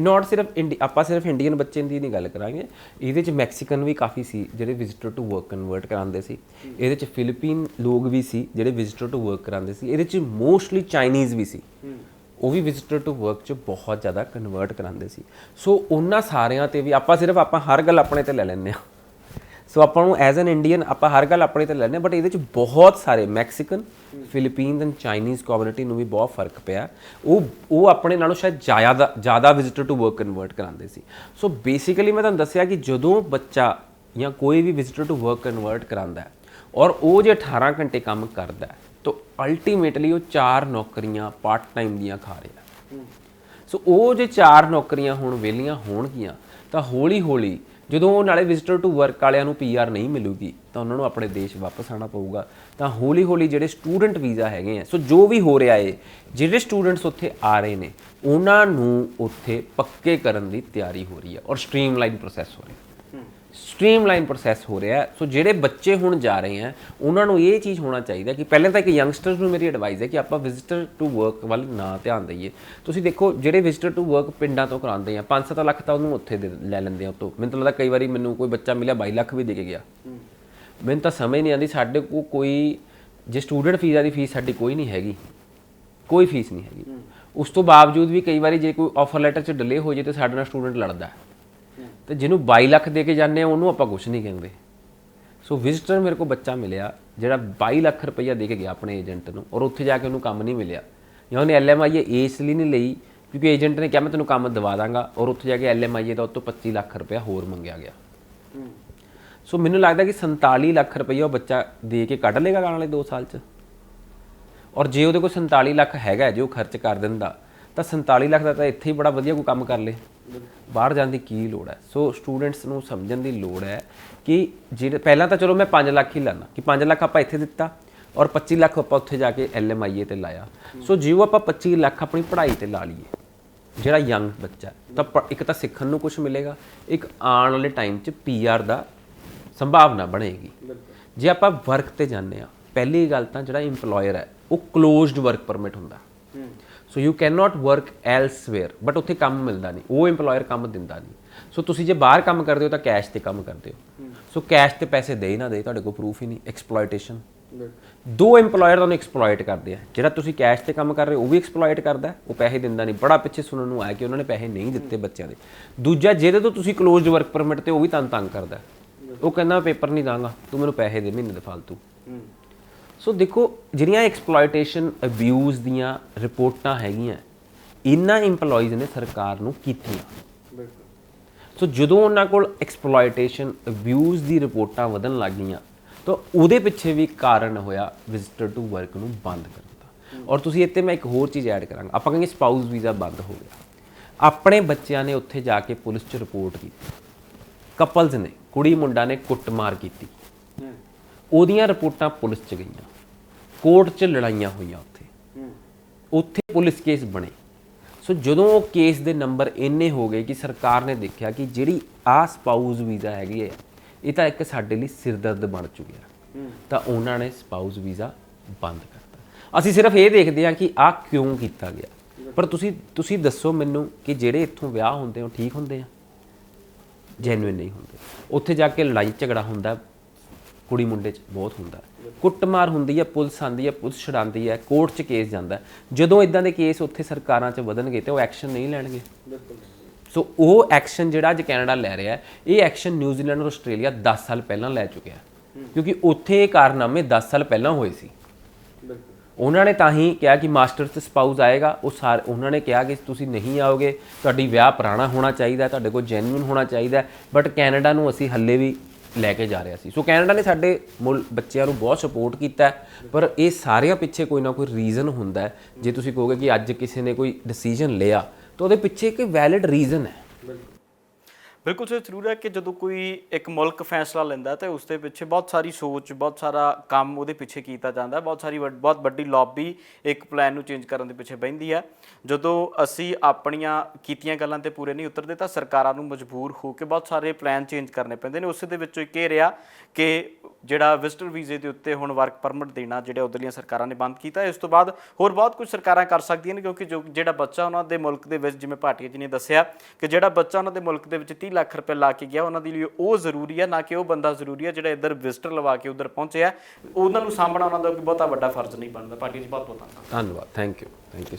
ਨਾਟ ਸਿਰਫ ਇੰਡੀ ਆਪਾਂ ਸਿਰਫ ਇੰਡੀਅਨ ਬੱਚੇ ਦੀ ਨਹੀਂ ਗੱਲ ਕਰਾਂਗੇ ਇਹਦੇ ਚ ਮੈਕਸੀਕਨ ਵੀ ਕਾਫੀ ਸੀ ਜਿਹੜੇ ਵਿਜ਼ਿਟਰ ਟੂ ਵਰਕ ਕਨਵਰਟ ਕਰਾਉਂਦੇ ਸੀ। ਇਹਦੇ ਚ ਫਿਲੀਪੀਨ ਲੋਕ ਵੀ ਸੀ ਜਿਹੜੇ ਵਿਜ਼ਿਟਰ ਟੂ ਵਰਕ ਕਰਾਉਂਦੇ ਸੀ। ਇਹਦੇ ਚ ਮੋਸਟਲੀ ਚਾਈਨੀਜ਼ ਵੀ ਸੀ। ਉਹ ਵੀ ਵਿਜ਼ਿਟਰ ਟੂ ਵਰਕ ਚ ਬਹੁਤ ਜ਼ਿਆਦਾ ਕਨਵਰਟ ਕਰਾਉਂਦੇ ਸੀ। ਸੋ ਉਹਨਾਂ ਸਾਰਿਆਂ ਤੇ ਵੀ ਆਪਾਂ ਸਿਰਫ ਆਪਾਂ ਹਰ ਗੱਲ ਆਪਣੇ ਤੇ ਲੈ ਲੈਂਦੇ ਆ ਸੋ ਆਪਾਂ ਨੂੰ ਐਜ਼ ਐਨ ਇੰਡੀਅਨ ਆਪਾਂ ਹਰ ਗੱਲ ਆਪਣੇ ਤੇ ਲੈਣੇ ਬਟ ਇਹਦੇ ਚ ਬਹੁਤ ਸਾਰੇ Mexican Philippines and Chinese community ਨੂੰ ਵੀ ਬਹੁਤ ਫ਼ਰਕ ਪਿਆ। ਉਹ ਉਹ ਆਪਣੇ ਨਾਲੋਂ ਸ਼ਾਇਦ ਜ਼ਿਆਦਾ ਜ਼ਿਆਦਾ ਵਿਜ਼ਿਟਰ ਟੂ ਵਰਕ ਕਨਵਰਟ ਕਰਾਉਂਦੇ ਸੀ। ਸੋ ਬੇਸਿਕਲੀ ਮੈਂ ਤੁਹਾਨੂੰ ਦੱਸਿਆ ਕਿ ਜਦੋਂ ਬੱਚਾ ਜਾਂ ਕੋਈ ਵੀ ਵਿਜ਼ਿਟਰ ਟੂ ਵਰਕ ਕਨਵਰਟ ਕਰਾਉਂਦਾ ਹੈ ਔਰ ਉਹ ਜੇ 18 ਘੰਟੇ ਕੰਮ ਕਰਦਾ ਹੈ, ਤਾਂ ਅਲਟੀਮੇਟਲੀ ਉਹ ਚਾਰ ਨੌਕਰੀਆਂ ਪਾਰਟ ਟਾਈਮ ਦੀਆਂ ਖਾ ਰਿਹਾ ਸੋ ਉਹ ਜੇ ਚਾਰ ਨੌਕਰੀਆਂ ਹੁਣ ਵਿਹਲੀਆਂ ਹੋਣਗੀਆਂ, ਤਾਂ ਹੌਲੀ ਹੌਲੀ ਜਦੋਂ ਉਹ ਨਾਲੇ ਵਿਜ਼ਿਟਰ ਟੂ ਵਰਕ ਵਾਲਿਆਂ ਨੂੰ ਪੀਆਰ ਨਹੀਂ ਮਿਲੂਗੀ, ਤਾਂ ਉਹਨਾਂ ਨੂੰ ਆਪਣੇ ਦੇਸ਼ ਵਾਪਸ ਆਣਾ ਪਊਗਾ। ਤਾਂ ਹੌਲੀ ਹੌਲੀ ਜਿਹੜੇ ਸਟੂਡੈਂਟ ਵੀਜ਼ਾ ਹੈਗੇ ਆ ਸੋ ਜੋ ਵੀ ਹੋ ਰਿਹਾ ਏ, ਜਿਹੜੇ ਸਟੂਡੈਂਟਸ ਉੱਥੇ ਆ ਰਹੇ ਨੇ, ਉਹਨਾਂ ਨੂੰ ਉੱਥੇ ਪੱਕੇ ਕਰਨ ਦੀ ਤਿਆਰੀ ਹੋ ਰਹੀ ਹੈ ਔਰ ਸਟ੍ਰੀਮਲਾਈਨ ਪ੍ਰੋਸੈਸ ਹੋ ਰਿਹਾ ਸਟ੍ਰੀਮਲਾਈਨ ਪ੍ਰੋਸੈਸ ਹੋ ਰਿਹਾ। ਸੋ ਜਿਹੜੇ ਬੱਚੇ ਹੁਣ ਜਾ ਰਹੇ ਆ ਉਹਨਾਂ ਨੂੰ ਇਹ ਚੀਜ਼ ਹੋਣਾ ਚਾਹੀਦਾ ਕਿ ਪਹਿਲਾਂ ਤਾਂ ਇੱਕ ਯੰਗਸਟਰਸ ਨੂੰ ਮੇਰੀ ਐਡਵਾਈਸ ਹੈ ਕਿ ਆਪਾਂ ਵਿਜ਼ਿਟਰ ਟੂ ਵਰਕ ਵੱਲ ਨਾ ਧਿਆਨ ਦਈਏ। ਤੁਸੀਂ ਦੇਖੋ ਜਿਹੜੇ ਵਿਜ਼ਿਟਰ ਟੂ ਵਰਕ ਪਿੰਡਾਂ ਤੋਂ ਕਰਾਉਂਦੇ ਆ 5-7 ਲੱਖ ਤਾਂ ਉਹਨੂੰ ਉੱਥੇ ਦੇ ਲੈ ਲੈਂਦੇ ਆ ਉਤੋਂ। ਮੈਨੂੰ ਤਾਂ ਲੱਗਦਾ ਕਈ ਵਾਰੀ ਮੈਨੂੰ ਕੋਈ ਬੱਚਾ ਮਿਲਿਆ 22 ਲੱਖ ਵੀ ਦੇ ਕੇ ਗਿਆ। ਮੈਨੂੰ ਤਾਂ ਸਮਝ ਨਹੀਂ ਆਉਂਦੀ ਸਾਡੇ ਕੋਲ ਕੋਈ ਜੇ ਸਟੂਡੈਂਟ ਫੀਸ ਦੀ ਫੀਸ ਸਾਡੀ ਕੋਈ ਨਹੀਂ ਹੈਗੀ। ਕੋਈ ਫੀਸ ਨਹੀਂ ਹੈਗੀ। ਉਸ ਤੋਂ ਬਾਵਜੂਦ ਵੀ ਕਈ ਵਾਰੀ ਜੇ ਕੋਈ ਆਫਰ ਲੈਟਰ 'ਚ ਡਿਲੇ ਹੋ ਜੇ ਤੇ ਸਾਡੇ ਨਾਲ ਸਟੂਡੈਂਟ ਲੜਦਾ। ਹੈ। ਤੇ ਜਿਹਨੂੰ 22 ਲੱਖ ਦੇ ਕੇ ਜਾਂਦੇ ਆ, ਉਹਨੂੰ ਆਪਾਂ ਕੁਝ ਨਹੀਂ ਕਹਿੰਦੇ। ਸੋ ਵਿਜ਼ਟਰ ਮੇਰੇ ਕੋਲ ਬੱਚਾ ਮਿਲਿਆ, ਜਿਹੜਾ 22 ਲੱਖ ਰੁਪਈਆ ਦੇ ਕੇ ਗਿਆ ਆਪਣੇ ਏਜੰਟ ਨੂੰ, ਔਰ ਉੱਥੇ ਜਾ ਕੇ ਉਹਨੂੰ ਕੰਮ ਨਹੀਂ ਮਿਲਿਆ। ਜਾਂ ਉਹਨੇ ਐਲਐਮਆਈ ਇਸ ਲਈ ਨਹੀਂ ਲਈ, ਕਿਉਂਕਿ ਏਜੰਟ ਨੇ ਕਿਹਾ, ਮੈਂ ਤੈਨੂੰ ਕੰਮ ਦਵਾ ਦਾਂਗਾ। ਔਰ ਉੱਥੇ ਜਾ ਕੇ ਐਲਐਮਆਈ ਦਾ ਉਹ ਤੋਂ 25 ਲੱਖ ਰੁਪਇਆ ਹੋਰ ਮੰਗਿਆ ਗਿਆ। ਸੋ ਮੈਨੂੰ ਲੱਗਦਾ ਕਿ 47 ਲੱਖ ਰੁਪਈਆ ਉਹ ਬੱਚਾ ਦੇ ਕੇ ਕੱਢ ਲੇਗਾ ਆਉਣ ਵਾਲੇ 2 ਸਾਲ 'ਚ। ਔਰ ਜੇ ਉਹਦੇ ਕੋਲ 47 ਲੱਖ ਹੈਗਾ, ਜੇ ਉਹ ਖਰਚ ਕਰ ਦਿੰਦਾ ਤਾਂ 47 ਲੱਖ ਦਾ ਤਾਂ ਇੱਥੇ ਹੀ ਬੜਾ ਵਧੀਆ ਕੋਈ ਕੰਮ ਕਰ ਲੇ। ਬਾਹਰ ਜਾਣ ਦੀ ਕੀ ਲੋੜ ਹੈ? ਸੋ ਸਟੂਡੈਂਟਸ ਨੂੰ ਸਮਝਣ ਦੀ ਲੋੜ ਹੈ ਕਿ ਜਿਹੜੇ ਪਹਿਲਾਂ ਤਾਂ ਚਲੋ ਮੈਂ 5 ਲੱਖ ਹੀ ਲਾਣਾ ਕਿ 5 ਲੱਖ ਆਪਾਂ ਇੱਥੇ ਦਿੱਤਾ ਔਰ 25 ਲੱਖ ਆਪਾਂ ਉੱਥੇ ਜਾ ਕੇ ਐਲਐਮਆਈਏ ਤੇ ਲਾਇਆ। ਸੋ ਜਿਉ ਆਪਾਂ 25 ਲੱਖ ਆਪਣੀ ਪੜ੍ਹਾਈ ਤੇ ਲਾ ਲਈਏ ਜਿਹੜਾ ਯੰਗ ਬੱਚਾ ਤਾਂ ਪ- ਇੱਕ ਤਾਂ ਸਿੱਖਣ ਨੂੰ ਕੁਝ ਮਿਲੇਗਾ ਇੱਕ ਆਉਣ ਵਾਲੇ ਟਾਈਮ 'ਚ ਪੀਆਰ ਦਾ ਸੰਭਾਵਨਾ ਬਣੇਗੀ। ਜੇ ਆਪਾਂ ਵਰਕ ਤੇ ਜਾਂਦੇ ਆ ਪਹਿਲੀ ਗੱਲ ਤਾਂ ਜਿਹੜਾ EMPLOYER ਹੈ ਉਹ ਕਲੋਜ਼ਡ ਵਰਕ ਪਰਮਿਟ ਹੁੰਦਾ। So you can not work elsewhere but ਉੱਥੇ ਕੰਮ ਮਿਲਦਾ ਨਹੀਂ। ਉਹ EMPLOYER ਕੰਮ ਦਿੰਦਾ ਨਹੀਂ। ਸੋ ਤੁਸੀਂ ਜੇ ਬਾਹਰ ਕੰਮ ਕਰਦੇ ਹੋ ਤਾਂ ਕੈਸ਼ ਤੇ ਕੰਮ ਕਰਦੇ ਹੋ। ਸੋ ਕੈਸ਼ ਤੇ ਪੈਸੇ ਦੇ ਹੀ ਨਾ ਦੇ। ਤੁਹਾਡੇ ਕੋਲ ਪ੍ਰੂਫ ਹੀ ਨਹੀਂ। ਐਕਸਪਲੋਇਟੇਸ਼ਨ ਦੋ EMPLOYER ਤੁਹਾਨੂੰ ਐਕਸਪਲੋਇਟ ਕਰਦੇ ਆ। ਜਿਹੜਾ ਤੁਸੀਂ ਕੈਸ਼ ਤੇ ਕੰਮ ਕਰ ਰਹੇ ਹੋ ਉਹ ਵੀ ਐਕਸਪਲੋਇਟ ਕਰਦਾ। ਉਹ ਪੈਸੇ ਦਿੰਦਾ ਨਹੀਂ। ਬੜਾ ਪਿੱਛੇ ਸੁਣਨ ਨੂੰ ਆਇਆ ਕਿ ਉਹਨਾਂ ਨੇ ਪੈਸੇ ਨਹੀਂ ਦਿੱਤੇ ਬੱਚਿਆਂ ਦੇ। ਦੂਜਾ ਜਿਹਦੇ ਤੋਂ ਤੁਸੀਂ ਕਲੋਜ਼ਡ ਵਰਕ ਪਰਮਿਟ ਤੇ ਉਹ ਵੀ ਤੁਹਾਨੂੰ ਤੰਗ ਕਰਦਾ। ਉਹ ਕਹਿੰਦਾ ਪੇਪਰ ਨਹੀਂ ਦਾਂਗਾ। ਤੂੰ ਮੈਨੂੰ ਪੈਸੇ ਦੇ। ਮਹੀਨੇ ਦੇ ਫालतू ਸੋ ਦੇਖੋ ਜਿਹੜੀਆਂ ਐਕਸਪਲੋਇਟੇਸ਼ਨ ਅਬਿਊਜ਼ ਦੀਆਂ ਰਿਪੋਰਟਾਂ ਹੈਗੀਆਂ ਇਹਨਾਂ EMPLOYEES ਨੇ ਸਰਕਾਰ ਨੂੰ ਕੀਤੀਆਂ। ਸੋ ਜਦੋਂ ਉਹਨਾਂ ਕੋਲ ਐਕਸਪਲੋਇਟੇਸ਼ਨ ਅਬਿਊਜ਼ ਦੀ ਰਿਪੋਰਟਾਂ ਵਧਣ ਲੱਗ ਗਈਆਂ ਤਾਂ ਉਹਦੇ ਪਿੱਛੇ ਵੀ ਕਾਰਨ ਹੋਇਆ ਵਿਜ਼ਿਟਰ ਟੂ ਵਰਕ ਨੂੰ ਬੰਦ ਕਰਨ ਦਾ। ਔਰ ਤੁਸੀਂ ਇੱਥੇ ਮੈਂ ਇੱਕ ਹੋਰ ਚੀਜ਼ ਐਡ ਕਰਾਂਗਾ। ਆਪਾਂ ਕਹਿੰਗੇ ਸਪਾਊਸ ਵੀਜ਼ਾ ਬੰਦ ਹੋ ਗਿਆ। ਆਪਣੇ ਬੱਚਿਆਂ ਨੇ ਉੱਥੇ ਜਾ ਕੇ ਪੁਲਿਸ 'ਚ ਰਿਪੋਰਟ ਕੀਤੀ। ਕਪਲਸ ਨੇ ਕੁੜੀ ਮੁੰਡਾ ਨੇ ਕੁੱਟਮਾਰ ਕੀਤੀ। ਉਹਦੀਆਂ ਰਿਪੋਰਟਾਂ ਪੁਲਿਸ 'ਚ ਗਈਆਂ। ਕੋਰਟ 'ਚ ਲੜਾਈਆਂ ਹੋਈਆਂ ਉੱਥੇ। ਉੱਥੇ ਪੁਲਿਸ ਕੇਸ ਬਣੇ। ਸੋ ਜਦੋਂ ਉਹ ਕੇਸ ਦੇ ਨੰਬਰ ਇੰਨੇ ਹੋ ਗਏ ਕਿ ਸਰਕਾਰ ਨੇ ਦੇਖਿਆ ਕਿ ਜਿਹੜੀ ਆ ਸਪਾਊਸ ਵੀਜ਼ਾ ਹੈਗੀ ਹੈ ਇਹ ਤਾਂ ਇੱਕ ਸਾਡੇ ਲਈ ਸਿਰਦਰਦ ਬਣ ਚੁੱਕਿਆ ਤਾਂ ਉਹਨਾਂ ਨੇ ਸਪਾਊਸ ਵੀਜ਼ਾ ਬੰਦ ਕਰਤਾ। ਅਸੀਂ ਸਿਰਫ ਇਹ ਦੇਖਦੇ ਹਾਂ ਕਿ ਆ ਕਿਉਂ ਕੀਤਾ ਗਿਆ। ਪਰ ਤੁਸੀਂ ਤੁਸੀਂ ਦੱਸੋ ਮੈਨੂੰ ਕਿ ਜਿਹੜੇ ਇੱਥੋਂ ਵਿਆਹ ਹੁੰਦੇ ਉਹ ਠੀਕ ਹੁੰਦੇ ਆ? ਜੈਨੂਇਨ ਨਹੀਂ ਹੁੰਦੇ। ਉੱਥੇ ਜਾ ਕੇ ਲੜਾਈ ਝਗੜਾ ਹੁੰਦਾ ਕੁੜੀ ਮੁੰਡੇ 'ਚ ਬਹੁਤ ਹੁੰਦਾ ਕੁੱਟਮਾਰ ਹੁੰਦੀ ਹੈ, ਪੁਲਿਸ ਆਂਦੀ ਹੈ, ਪੁਲਿਸ ਛਡਾਉਂਦੀ ਹੈ, ਕੋਰਟ 'ਚ ਕੇਸ ਜਾਂਦਾ ਜਦੋਂ ਇਦਾਂ ਦੇ ਕੇਸ ਉੱਥੇ ਸਰਕਾਰਾਂ 'ਚ ਵਧਣਗੇ ਤੇ ਉਹ ਐਕਸ਼ਨ ਨਹੀਂ ਲੈਣਗੇ। ਸੋ ਉਹ ਐਕਸ਼ਨ ਜਿਹੜਾ ਅੱਜ ਕੈਨੇਡਾ ਲੈ ਰਿਹਾ ਹੈ, ਇਹ ਐਕਸ਼ਨ ਨਿਊਜ਼ੀਲੈਂਡ ਔਰ ਆਸਟ੍ਰੇਲੀਆ 10 ਸਾਲ ਪਹਿਲਾਂ ਲੈ ਚੁੱਕਿਆ ਕਿਉਂਕਿ ਉੱਥੇ ਇਹ ਕਾਰਨਾਮੇ 10 ਸਾਲ ਪਹਿਲਾਂ ਹੋਏ ਸੀ। ਉਹਨਾਂ ਨੇ ਤਾਂ ਹੀ ਕਿਹਾ ਕਿ ਮਾਸਟਰ ਤੇ ਸਪਾਊਸ ਆਏਗਾ, ਉਹ ਸਾਰੇ, ਉਹਨਾਂ ਨੇ ਕਿਹਾ ਕਿ ਤੁਸੀਂ ਨਹੀਂ ਆਓਗੇ, ਤੁਹਾਡੀ ਵਿਆਹ ਪੁਰਾਣਾ ਹੋਣਾ ਚਾਹੀਦਾ, ਤੁਹਾਡੇ ਕੋਲ ਜੈਨੂਇਨ ਹੋਣਾ ਚਾਹੀਦਾ ਬਟ ਕੈਨੇਡਾ ਨੂੰ ਅਸੀਂ ਹੱਲੇ ਵੀ ਲੈ ਕੇ ਜਾ ਰਿਹਾ ਸੀ। ਸੋ ਕੈਨੇਡਾ ਨੇ ਸਾਡੇ ਮੁਲ, ਬੱਚਿਆਂ ਨੂੰ ਬਹੁਤ ਸਪੋਰਟ ਕੀਤਾ ਪਰ ਇਹ ਸਾਰਿਆਂ ਪਿੱਛੇ ਕੋਈ ਨਾ ਕੋਈ ਰੀਜ਼ਨ ਹੁੰਦਾ ਹੈ। ਜੇ ਤੁਸੀਂ ਕਹੋਗੇ ਕਿ ਅੱਜ ਕਿਸੇ ਨੇ ਕੋਈ ਡਿਸੀਜਨ ਲਿਆ, ਤਾਂ ਉਹਦੇ ਪਿੱਛੇ ਇੱਕ ਵੈਲਿਡ ਰੀਜ਼ਨ ਹੈ। ਬਿਲਕੁਲ ਸਰ, ਜ਼ਰੂਰ ਹੈ ਕਿ ਜਦੋਂ ਕੋਈ ਇੱਕ ਮੁਲਕ ਫੈਸਲਾ ਲੈਂਦਾ ਹੈ ਤੇ ਉਸ ਦੇ ਪਿੱਛੇ ਬਹੁਤ ਸਾਰੀ ਸੋਚ, ਬਹੁਤ ਸਾਰਾ ਕੰਮ ਉਹਦੇ ਪਿੱਛੇ ਕੀਤਾ ਜਾਂਦਾ ਬਹੁਤ ਸਾਰੀ ਵੱਡ- ਬਹੁਤ ਵੱਡੀ ਲੌਬੀ ਇੱਕ ਪਲਾਨ ਨੂੰ ਚੇਂਜ ਕਰਨ ਦੇ ਪਿੱਛੇ ਬਹਿੰਦੀ ਹੈ। ਜਦੋਂ ਅਸੀਂ ਆਪਣੀਆਂ ਕੀਤੀਆਂ ਗੱਲਾਂ ਤੇ ਪੂਰੇ ਨਹੀਂ ਉਤਰਦੇ ਤਾਂ ਸਰਕਾਰਾਂ ਨੂੰ ਮਜਬੂਰ ਹੋ ਕੇ ਬਹੁਤ ਸਾਰੇ ਪਲਾਨ ਚੇਂਜ ਕਰਨੇ ਪੈਂਦੇ ਨੇ। ਉਸੇ ਦੇ ਵਿੱਚੋਂ ਇੱਕ ਇਹ ਰਿਹਾ ਕਿ ਜਿਹੜਾ ਵਿਜ਼ਟਰ ਵੀਜ਼ੇ ਦੇ ਉੱਤੇ ਹੁਣ ਵਰਕ ਪਰਮਿਟ ਦੇਣਾ ਜਿਹੜੇ ਉਧਰਲੀਆਂ ਸਰਕਾਰਾਂ ਨੇ ਬੰਦ ਕੀਤਾ, ਇਸ ਤੋਂ ਬਾਅਦ ਹੋਰ ਬਹੁਤ ਕੁਝ ਸਰਕਾਰਾਂ ਕਰ ਸਕਦੀਆਂ ਨੇ ਕਿਉਂਕਿ ਜੋ ਜਿਹੜਾ ਬੱਚਾ ਉਹਨਾਂ ਦੇ ਮੁਲਕ ਦੇ ਵਿੱਚ, ਜਿਵੇਂ ਭਾਟੀਆ ਜੀ ਨੇ ਦੱਸਿਆ ਕਿ ਜਿਹੜਾ ਬੱਚਾ ਉਹਨਾਂ ਦੇ ਮੁਲਕ ਦੇ ਵਿੱਚ 30 ਲੱਖ ਰੁਪਏ ਲਾ ਕੇ ਗਿਆ, ਉਹਨਾਂ ਦੇ ਲਈ ਉਹ ਜ਼ਰੂਰੀ ਹੈ ਨਾ ਕਿ ਉਹ ਬੰਦਾ ਜ਼ਰੂਰੀ ਹੈ ਜਿਹੜਾ ਇੱਧਰ ਵਿਜ਼ਟਰ ਲਵਾ ਕੇ ਉੱਧਰ ਪਹੁੰਚਿਆ। ਉਹਨਾਂ ਨੂੰ ਸਾਂਭਣਾ, ਉਹਨਾਂ ਦਾ ਕੋਈ ਬਹੁਤਾ ਵੱਡਾ ਫਰਜ਼ ਨਹੀਂ ਬਣਦਾ। ਪਾਰਟੀ ਜੀ, ਬਹੁਤ ਬਹੁਤ ਧੰਨਵਾਦ। ਧੰਨਵਾਦ। Thank you thank you